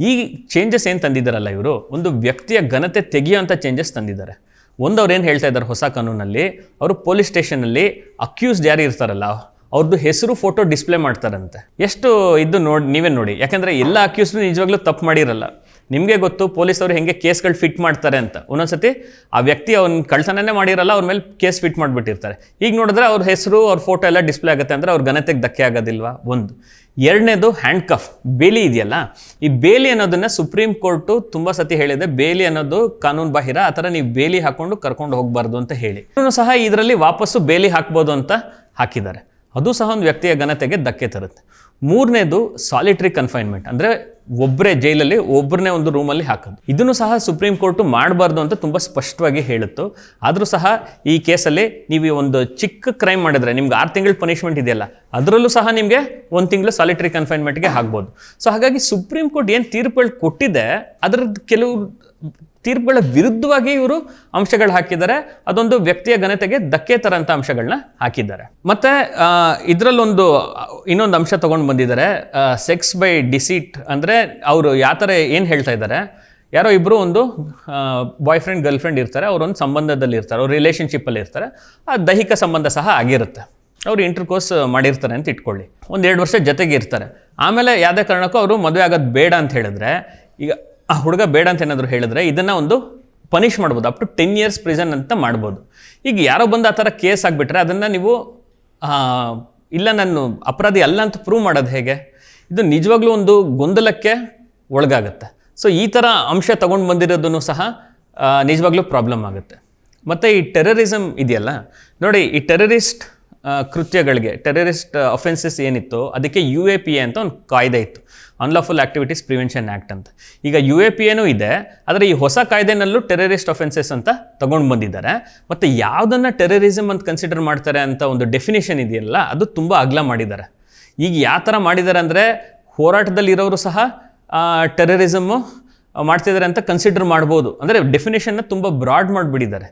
ಈ ಚೇಂಜಸ್ ಏನು ತಂದಿದ್ದಾರಲ್ಲ ಇವರು? ಒಂದು ವ್ಯಕ್ತಿಯ ಘನತೆ ತೆಗೆಯುವಂಥ ಚೇಂಜಸ್ ತಂದಿದ್ದಾರೆ. ಒಂದು ಅವ್ರು ಏನು ಹೇಳ್ತಾ ಇದ್ದಾರೆ ಹೊಸ ಕಾನೂನಲ್ಲಿ? ಅವರು ಪೊಲೀಸ್ ಸ್ಟೇಷನಲ್ಲಿ ಅಕ್ಯೂಸ್ಡ್ ಯಾರು ಇರ್ತಾರಲ್ಲ ಅವ್ರದ್ದು ಹೆಸರು ಫೋಟೋ ಡಿಸ್ಪ್ಲೇ ಮಾಡ್ತಾರಂತೆ. ಎಷ್ಟು ಇದು ನೋಡಿ, ನೀವೇ ನೋಡಿ. ಯಾಕಂದರೆ ಎಲ್ಲ ಅಕ್ಯೂಸ್ಡು ನಿಜವಾಗ್ಲೂ ತಪ್ಪು ಮಾಡಿರಲ್ಲ. ನಿಮಗೆ ಗೊತ್ತು, ಪೊಲೀಸವರು ಹೆಂಗೆ ಕೇಸ್ಗಳು ಫಿಟ್ ಮಾಡ್ತಾರೆ ಅಂತ. ಒಂದೊಂದ್ಸತಿ ಆ ವ್ಯಕ್ತಿ ಅವ್ನ ಕಳ್ತನನೇ ಮಾಡಿರಲ್ಲ, ಅವ್ರ ಮೇಲೆ ಕೇಸ್ ಫಿಟ್ ಮಾಡಿಬಿಟ್ಟಿರ್ತಾರೆ. ಈಗ ನೋಡಿದ್ರೆ ಅವ್ರ ಹೆಸರು, ಅವ್ರ ಫೋಟೋ ಎಲ್ಲ ಡಿಸ್ಪ್ಲೇ ಆಗುತ್ತೆ ಅಂದರೆ ಅವ್ರ ಘನತೆಗೆ ಧಕ್ಕೆ ಆಗೋದಿಲ್ವಾ? ಒಂದು. ಎರಡನೇದು ಹ್ಯಾಂಡ್ ಕಫ್ ಬೇಲಿ ಇದೆಯಲ್ಲ, ಈ ಬೇಲಿ ಅನ್ನೋದನ್ನ ಸುಪ್ರೀಂ ಕೋರ್ಟು ತುಂಬ ಸತಿ ಹೇಳಿದೆ, ಬೇಲಿ ಅನ್ನೋದು ಕಾನೂನು ಬಾಹಿರ, ಆ ಥರ ನೀವು ಬೇಲಿ ಹಾಕ್ಕೊಂಡು ಕರ್ಕೊಂಡು ಹೋಗಬಾರ್ದು ಅಂತ ಹೇಳಿ. ಸಹ ಇದರಲ್ಲಿ ವಾಪಸ್ಸು ಬೇಲಿ ಹಾಕ್ಬೋದು ಅಂತ ಹಾಕಿದ್ದಾರೆ. ಅದು ಸಹ ಒಂದು ವ್ಯಕ್ತಿಯ ಘನತೆಗೆ ಧಕ್ಕೆ ತರುತ್ತೆ. ಮೂರನೇದು ಸಾಲಿಟ್ರಿ ಕನ್ಫೈನ್ಮೆಂಟ್ ಅಂದರೆ ಒಬ್ಬರೇ ಜೈಲಲ್ಲಿ ಒಬ್ಬರನ್ನೇ ಒಂದು ರೂಮಲ್ಲಿ ಹಾಕೋದು. ಇದನ್ನು ಸಹ ಸುಪ್ರೀಂ ಕೋರ್ಟು ಮಾಡಬಾರ್ದು ಅಂತ ತುಂಬ ಸ್ಪಷ್ಟವಾಗಿ ಹೇಳುತ್ತು. ಆದರೂ ಸಹ ಈ ಕೇಸಲ್ಲಿ ನೀವು ಒಂದು ಚಿಕ್ಕ ಕ್ರೈಮ್ ಮಾಡಿದ್ರೆ, ನಿಮ್ಗೆ ಆರು ತಿಂಗಳ ಪನಿಷ್ಮೆಂಟ್ ಇದೆಯಲ್ಲ, ಅದರಲ್ಲೂ ಸಹ ನಿಮಗೆ ಒಂದು ತಿಂಗಳು ಸಾಲಿಟ್ರಿ ಕನ್ಫೈನ್ಮೆಂಟ್ಗೆ ಆಗ್ಬೋದು ಸೊ ಹಾಗಾಗಿ ಸುಪ್ರೀಂ ಕೋರ್ಟ್ ಏನು ತೀರ್ಪುಗಳು ಕೊಟ್ಟಿದೆ, ಅದರದ್ದು ಕೆಲವು ತೀರ್ಪುಗಳ ವಿರುದ್ಧವಾಗಿ ಇವರು ಅಂಶಗಳು ಹಾಕಿದ್ದಾರೆ. ಅದೊಂದು ವ್ಯಕ್ತಿಯ ಘನತೆಗೆ ಧಕ್ಕೆ ತರಂತ ಅಂಶಗಳನ್ನ ಹಾಕಿದ್ದಾರೆ. ಮತ್ತೆ ಇದರಲ್ಲೊಂದು ಇನ್ನೊಂದು ಅಂಶ ತಗೊಂಡು ಬಂದಿದ್ದಾರೆ. ಸೆಕ್ಸ್ ಬೈ ಡಿಸೀಟ್ ಅಂದರೆ ಅವರು ಯಾವ ಥರ ಏನು ಹೇಳ್ತಾ ಇದ್ದಾರೆ. ಯಾರೋ ಇಬ್ಬರು ಒಂದು ಬಾಯ್ ಫ್ರೆಂಡ್ ಗರ್ಲ್ ಫ್ರೆಂಡ್ ಇರ್ತಾರೆ. ಅವರೊಂದು ಸಂಬಂಧದಲ್ಲಿ ಇರ್ತಾರೆ. ಅವ್ರು ರಿಲೇಷನ್ಶಿಪ್ಪಲ್ಲಿ ಇರ್ತಾರೆ. ಆ ದೈಹಿಕ ಸಂಬಂಧ ಸಹ ಆಗಿರುತ್ತೆ. ಅವ್ರು ಇಂಟರ್ಕೋರ್ಸ್ ಮಾಡಿರ್ತಾರೆ ಅಂತ ಇಟ್ಕೊಳ್ಳಿ. ಒಂದು ಎರಡು ವರ್ಷ ಜೊತೆಗೆ ಇರ್ತಾರೆ. ಆಮೇಲೆ ಯಾವುದೇ ಕಾರಣಕ್ಕೂ ಅವರು ಮದುವೆ ಆಗೋದು ಬೇಡ ಅಂತ ಹೇಳಿದ್ರೆ, ಈಗ ಆ ಹುಡುಗ ಬೇಡ ಅಂತ ಏನಾದರೂ ಹೇಳಿದ್ರೆ ಇದನ್ನು ಒಂದು ಪನಿಷ್ ಮಾಡ್ಬೋದು. Up to ten years prison ಅಂತ ಮಾಡ್ಬೋದು. ಈಗ ಯಾರೋ ಬಂದು ಆ ಥರ ಕೇಸ್ ಆಗಿಬಿಟ್ರೆ ಅದನ್ನು ನೀವು ಇಲ್ಲ ನಾನು ಅಪರಾಧಿ ಅಲ್ಲ ಅಂತ ಪ್ರೂವ್ ಮಾಡೋದು ಹೇಗೆ? ಇದು ನಿಜವಾಗ್ಲೂ ಒಂದು ಗೊಂದಲಕ್ಕೆ ಒಳಗಾಗುತ್ತೆ. ಸೊ ಈ ಥರ ಅಂಶ ತಗೊಂಡು ಬಂದಿರೋದನ್ನು ಸಹ ನಿಜವಾಗ್ಲೂ ಪ್ರಾಬ್ಲಮ್ ಆಗುತ್ತೆ. ಮತ್ತು ಈ ಟೆರರಿಸಮ್ ಇದೆಯಲ್ಲ? ನೋಡಿ, ಈ ಟೆರರಿಸ್ಟ್ ಕೃತ್ಯಗಳಿಗೆ ಟೆರರಿಸ್ಟ್ ಅಫೆನ್ಸಸ್ ಏನಿತ್ತು, ಅದಕ್ಕೆ ಯು ಎ ಪಿ ಎ ಅಂತ ಒಂದು ಕಾಯ್ದೆ ಇತ್ತು. ಅನ್ಲಾಫುಲ್ ಆಕ್ಟಿವಿಟೀಸ್ ಪ್ರಿವೆನ್ಷನ್ ಆ್ಯಕ್ಟ್ ಅಂತ. ಈಗ ಯು ಎ ಪಿ ಏನೂ ಇದೆ, ಆದರೆ ಈ ಹೊಸ ಕಾಯ್ದೆನಲ್ಲೂ ಟೆರರಿಸ್ಟ್ ಅಫೆನ್ಸಸ್ ಅಂತ ತೊಗೊಂಡು ಬಂದಿದ್ದಾರೆ. ಮತ್ತು ಯಾವುದನ್ನು ಟೆರರಿಸಮ್ ಅಂತ ಕನ್ಸಿಡರ್ ಮಾಡ್ತಾರೆ ಅಂತ ಒಂದು ಡೆಫಿನೇಷನ್ ಇದೆಯಲ್ಲ, ಅದು ತುಂಬ ಅಗ್ಲ ಮಾಡಿದ್ದಾರೆ. ಈಗ ಯಾವ ಥರ ಮಾಡಿದ್ದಾರೆ ಅಂದರೆ ಹೋರಾಟದಲ್ಲಿರೋರು ಸಹ ಟೆರರಿಸಮ್ಮು ಮಾಡ್ತಿದ್ದಾರೆ ಅಂತ ಕನ್ಸಿಡರ್ ಮಾಡ್ಬೋದು. ಅಂದರೆ ಡೆಫಿನೇಷನ್ನ ತುಂಬ ಬ್ರಾಡ್ ಮಾಡಿಬಿಟ್ಟಿದ್ದಾರೆ.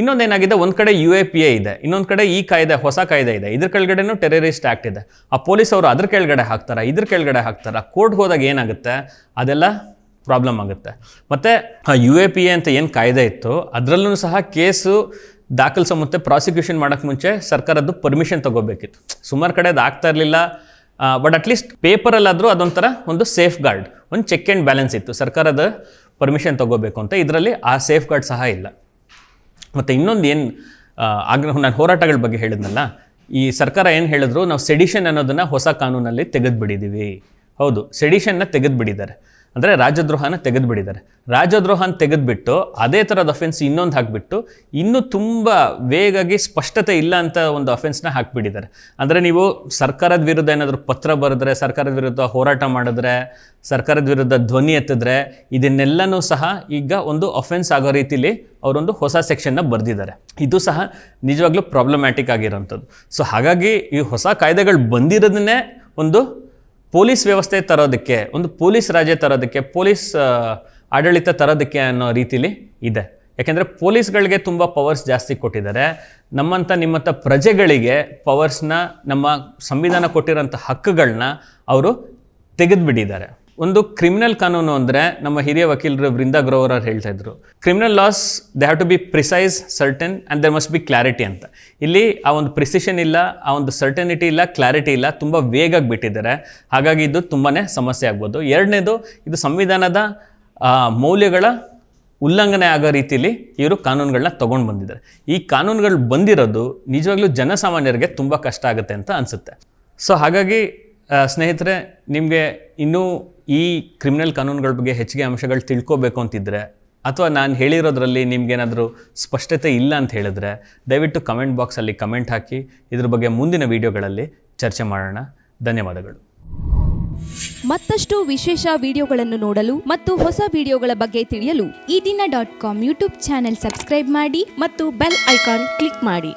ಇನ್ನೊಂದೇನಾಗಿದೆ ಒಂದು ಕಡೆ ಯು ಎ ಪಿ ಎ ಇದೆ, ಇನ್ನೊಂದು ಕಡೆ ಈ ಕಾಯ್ದೆ, ಹೊಸ ಕಾಯ್ದೆ ಇದೆ. ಇದ್ರ ಕೆಳಗಡೆನೂ ಟೆರರಿಸ್ಟ್ ಆ್ಯಕ್ಟ್ ಇದೆ. ಆ ಪೊಲೀಸ್ ಅವರು ಅದ್ರ ಕೆಳಗಡೆ ಹಾಕ್ತಾರೆ? ಇದ್ರ ಕೆಳಗಡೆ ಹಾಕ್ತಾರೆ? ಕೋರ್ಟ್ ಹೋದಾಗ ಏನಾಗುತ್ತೆ? ಅದೆಲ್ಲ ಪ್ರಾಬ್ಲಮ್ ಆಗುತ್ತೆ. ಮತ್ತು ಯು ಎ ಪಿ ಎ ಅಂತ ಏನು ಕಾಯ್ದೆ ಇತ್ತು, ಅದರಲ್ಲೂ ಸಹ ಕೇಸು ದಾಖಲಿಸೋ ಮತ್ತೆ ಪ್ರಾಸಿಕ್ಯೂಷನ್ ಮಾಡೋಕ್ಕೆ ಮುಂಚೆ ಸರ್ಕಾರದ್ದು ಪರ್ಮಿಷನ್ ತೊಗೋಬೇಕಿತ್ತು. ಸುಮಾರು ಕಡೆ ಅದು ಆಗ್ತಾ ಇರಲಿಲ್ಲ. ಬಟ್ ಅಟ್ಲೀಸ್ಟ್ ಪೇಪರಲ್ಲಾದರೂ ಅದೊಂಥರ ಒಂದು ಸೇಫ್ ಗಾರ್ಡ್ ಒಂದು ಚೆಕ್ ಆ್ಯಂಡ್ ಬ್ಯಾಲೆನ್ಸ್ ಇತ್ತು. ಸರ್ಕಾರದ ಪರ್ಮಿಷನ್ ತೊಗೋಬೇಕು ಅಂತ ಇದರಲ್ಲಿ ಆ ಸೇಫ್ ಗಾರ್ಡ್ ಸಹ ಇಲ್ಲ. ಮತ್ತು ಇನ್ನೊಂದು ಏನು ಆಗ್ರಹ, ನಾನು ಹೋರಾಟಗಳ ಬಗ್ಗೆ ಹೇಳಿದ್ನಲ್ಲ, ಈ ಸರ್ಕಾರ ಏನು ಹೇಳಿದ್ರು, ನಾವು ಸೆಡಿಷನ್ ಅನ್ನೋದನ್ನು ಹೊಸ ಕಾನೂನಲ್ಲಿ ತೆಗೆದುಬಿಡಿದ್ದೀವಿ ಹೌದು, ಸೆಡಿಷನ್ನ ತೆಗೆದುಬಿಟ್ಟಿದ್ದಾರೆ ಅಂದರೆ ರಾಜದ್ರೋಹನ ತೆಗೆದುಬಿಡಿದ್ದಾರೆ. ರಾಜದ್ರೋಹನ ತೆಗೆದುಬಿಟ್ಟು ಅದೇ ಥರದ ಅಫೆನ್ಸ್ ಇನ್ನೊಂದು ಹಾಕಿಬಿಟ್ಟು ಇನ್ನೂ ತುಂಬ ವೇಗಾಗಿ ಸ್ಪಷ್ಟತೆ ಇಲ್ಲ ಅಂತ ಒಂದು ಅಫೆನ್ಸ್ನ ಹಾಕಿಬಿಟ್ಟಿದ್ದಾರೆ ಅಂದರೆ ನೀವು ಸರ್ಕಾರದ ವಿರುದ್ಧ ಏನಾದರೂ ಪತ್ರ ಬರೆದ್ರೆ, ಸರ್ಕಾರದ ವಿರುದ್ಧ ಹೋರಾಟ ಮಾಡಿದ್ರೆ, ಸರ್ಕಾರದ ವಿರುದ್ಧ ಧ್ವನಿ ಎತ್ತಿದ್ರೆ ಇದನ್ನೆಲ್ಲನೂ ಸಹ ಈಗ ಒಂದು ಅಫೆನ್ಸ್ ಆಗೋ ರೀತಿಲಿ ಅವರೊಂದು ಹೊಸ ಸೆಕ್ಷನ್ನ ಬರೆದಿದ್ದಾರೆ. ಇದು ಸಹ ನಿಜವಾಗ್ಲೂ ಪ್ರಾಬ್ಲಮ್ಯಾಟಿಕ್ ಆಗಿರೋಂಥದ್ದು. ಸೊ ಹಾಗಾಗಿ ಈ ಹೊಸ ಕಾಯ್ದೆಗಳು ಬಂದಿರೋದನ್ನೇ ಒಂದು ಪೊಲೀಸ್ ವ್ಯವಸ್ಥೆ ತರೋದಕ್ಕೆ, ಒಂದು ಪೊಲೀಸ್ ರಾಜ್ಯ ತರೋದಕ್ಕೆ, ಪೊಲೀಸ್ ಆಡಳಿತ ತರೋದಕ್ಕೆ ಅನ್ನೋ ರೀತಿಲಿ ಇದೆ. ಯಾಕೆಂದರೆ ಪೊಲೀಸ್ಗಳಿಗೆ ತುಂಬ ಪವರ್ಸ್ ಜಾಸ್ತಿ ಕೊಟ್ಟಿದ್ದಾರೆ. ನಮ್ಮಂಥ ನಿಮ್ಮಂಥ ಪ್ರಜೆಗಳಿಗೆ ಪವರ್ಸ್ನ ನಮ್ಮ ಸಂವಿಧಾನ ಕೊಟ್ಟಿರೋಂಥ ಹಕ್ಕುಗಳನ್ನ ಅವರು ತೆಗೆದುಬಿಟ್ಟಿದ್ದಾರೆ. ಒಂದು ಕ್ರಿಮಿನಲ್ ಕಾನೂನು ಅಂದರೆ ನಮ್ಮ ಹಿರಿಯ ವಕೀಲರು ವೃಂದಾ ಗ್ರೋವರ್ ಅವ್ರು ಹೇಳ್ತಾ ಇದ್ರು. Criminal laws they have to be precise certain and there must be clarity ಅಂತ. ಇಲ್ಲಿ ಆ ಒಂದು ಪ್ರಿಸಿಷನ್ ಇಲ್ಲ, ಆ ಒಂದು ಸರ್ಟನಿಟಿ ಇಲ್ಲ ಕ್ಲಾರಿಟಿ ಇಲ್ಲ, ತುಂಬ ವೇಗಾಗಿ ಬಿಟ್ಟಿದ್ದಾರೆ. ಹಾಗಾಗಿ ಇದು ತುಂಬಾ ಸಮಸ್ಯೆ ಆಗ್ಬೋದು. ಎರಡನೇದು, ಇದು ಸಂವಿಧಾನದ ಮೌಲ್ಯಗಳ ಉಲ್ಲಂಘನೆ ಆಗೋ ರೀತಿಯಲ್ಲಿ ಇವರು ಕಾನೂನುಗಳನ್ನ ತೊಗೊಂಡು ಬಂದಿದ್ದಾರೆ. ಈ ಕಾನೂನುಗಳು ಬಂದಿರೋದು ನಿಜವಾಗ್ಲೂ ಜನಸಾಮಾನ್ಯರಿಗೆ ತುಂಬ ಕಷ್ಟ ಆಗುತ್ತೆ ಅಂತ ಅನಿಸುತ್ತೆ. ಸೊ ಹಾಗಾಗಿ ಸ್ನೇಹಿತರೆ, ನಿಮಗೆ ಇನ್ನೂ ಈ ಕ್ರಿಮಿನಲ್ ಕಾನೂನುಗಳ ಬಗ್ಗೆ ಹೆಚ್ಚಿಗೆ ಅಂಶಗಳು ತಿಳ್ಕೋಬೇಕು ಅಂತಿದ್ರೆ, ಅಥವಾ ನಾನು ಹೇಳಿರೋದ್ರಲ್ಲಿ ನಿಮಗೇನಾದರೂ ಸ್ಪಷ್ಟತೆ ಇಲ್ಲ ಅಂತ ಹೇಳಿದ್ರೆ, ದಯವಿಟ್ಟು ಕಮೆಂಟ್ ಬಾಕ್ಸಲ್ಲಿ ಕಮೆಂಟ್ ಹಾಕಿ, ಇದ್ರ ಬಗ್ಗೆ ಮುಂದಿನ ವಿಡಿಯೋಗಳಲ್ಲಿ ಚರ್ಚೆ ಮಾಡೋಣ. ಧನ್ಯವಾದಗಳು. ಮತ್ತಷ್ಟು ವಿಶೇಷ ವಿಡಿಯೋಗಳನ್ನು ನೋಡಲು ಮತ್ತು ಹೊಸ ವಿಡಿಯೋಗಳ ಬಗ್ಗೆ ತಿಳಿಯಲು Ee Dina dot com YouTube channel subscribe ಮಾಡಿ ಮತ್ತು ಬೆಲ್ ಐಕಾನ್ ಕ್ಲಿಕ್ ಮಾಡಿ.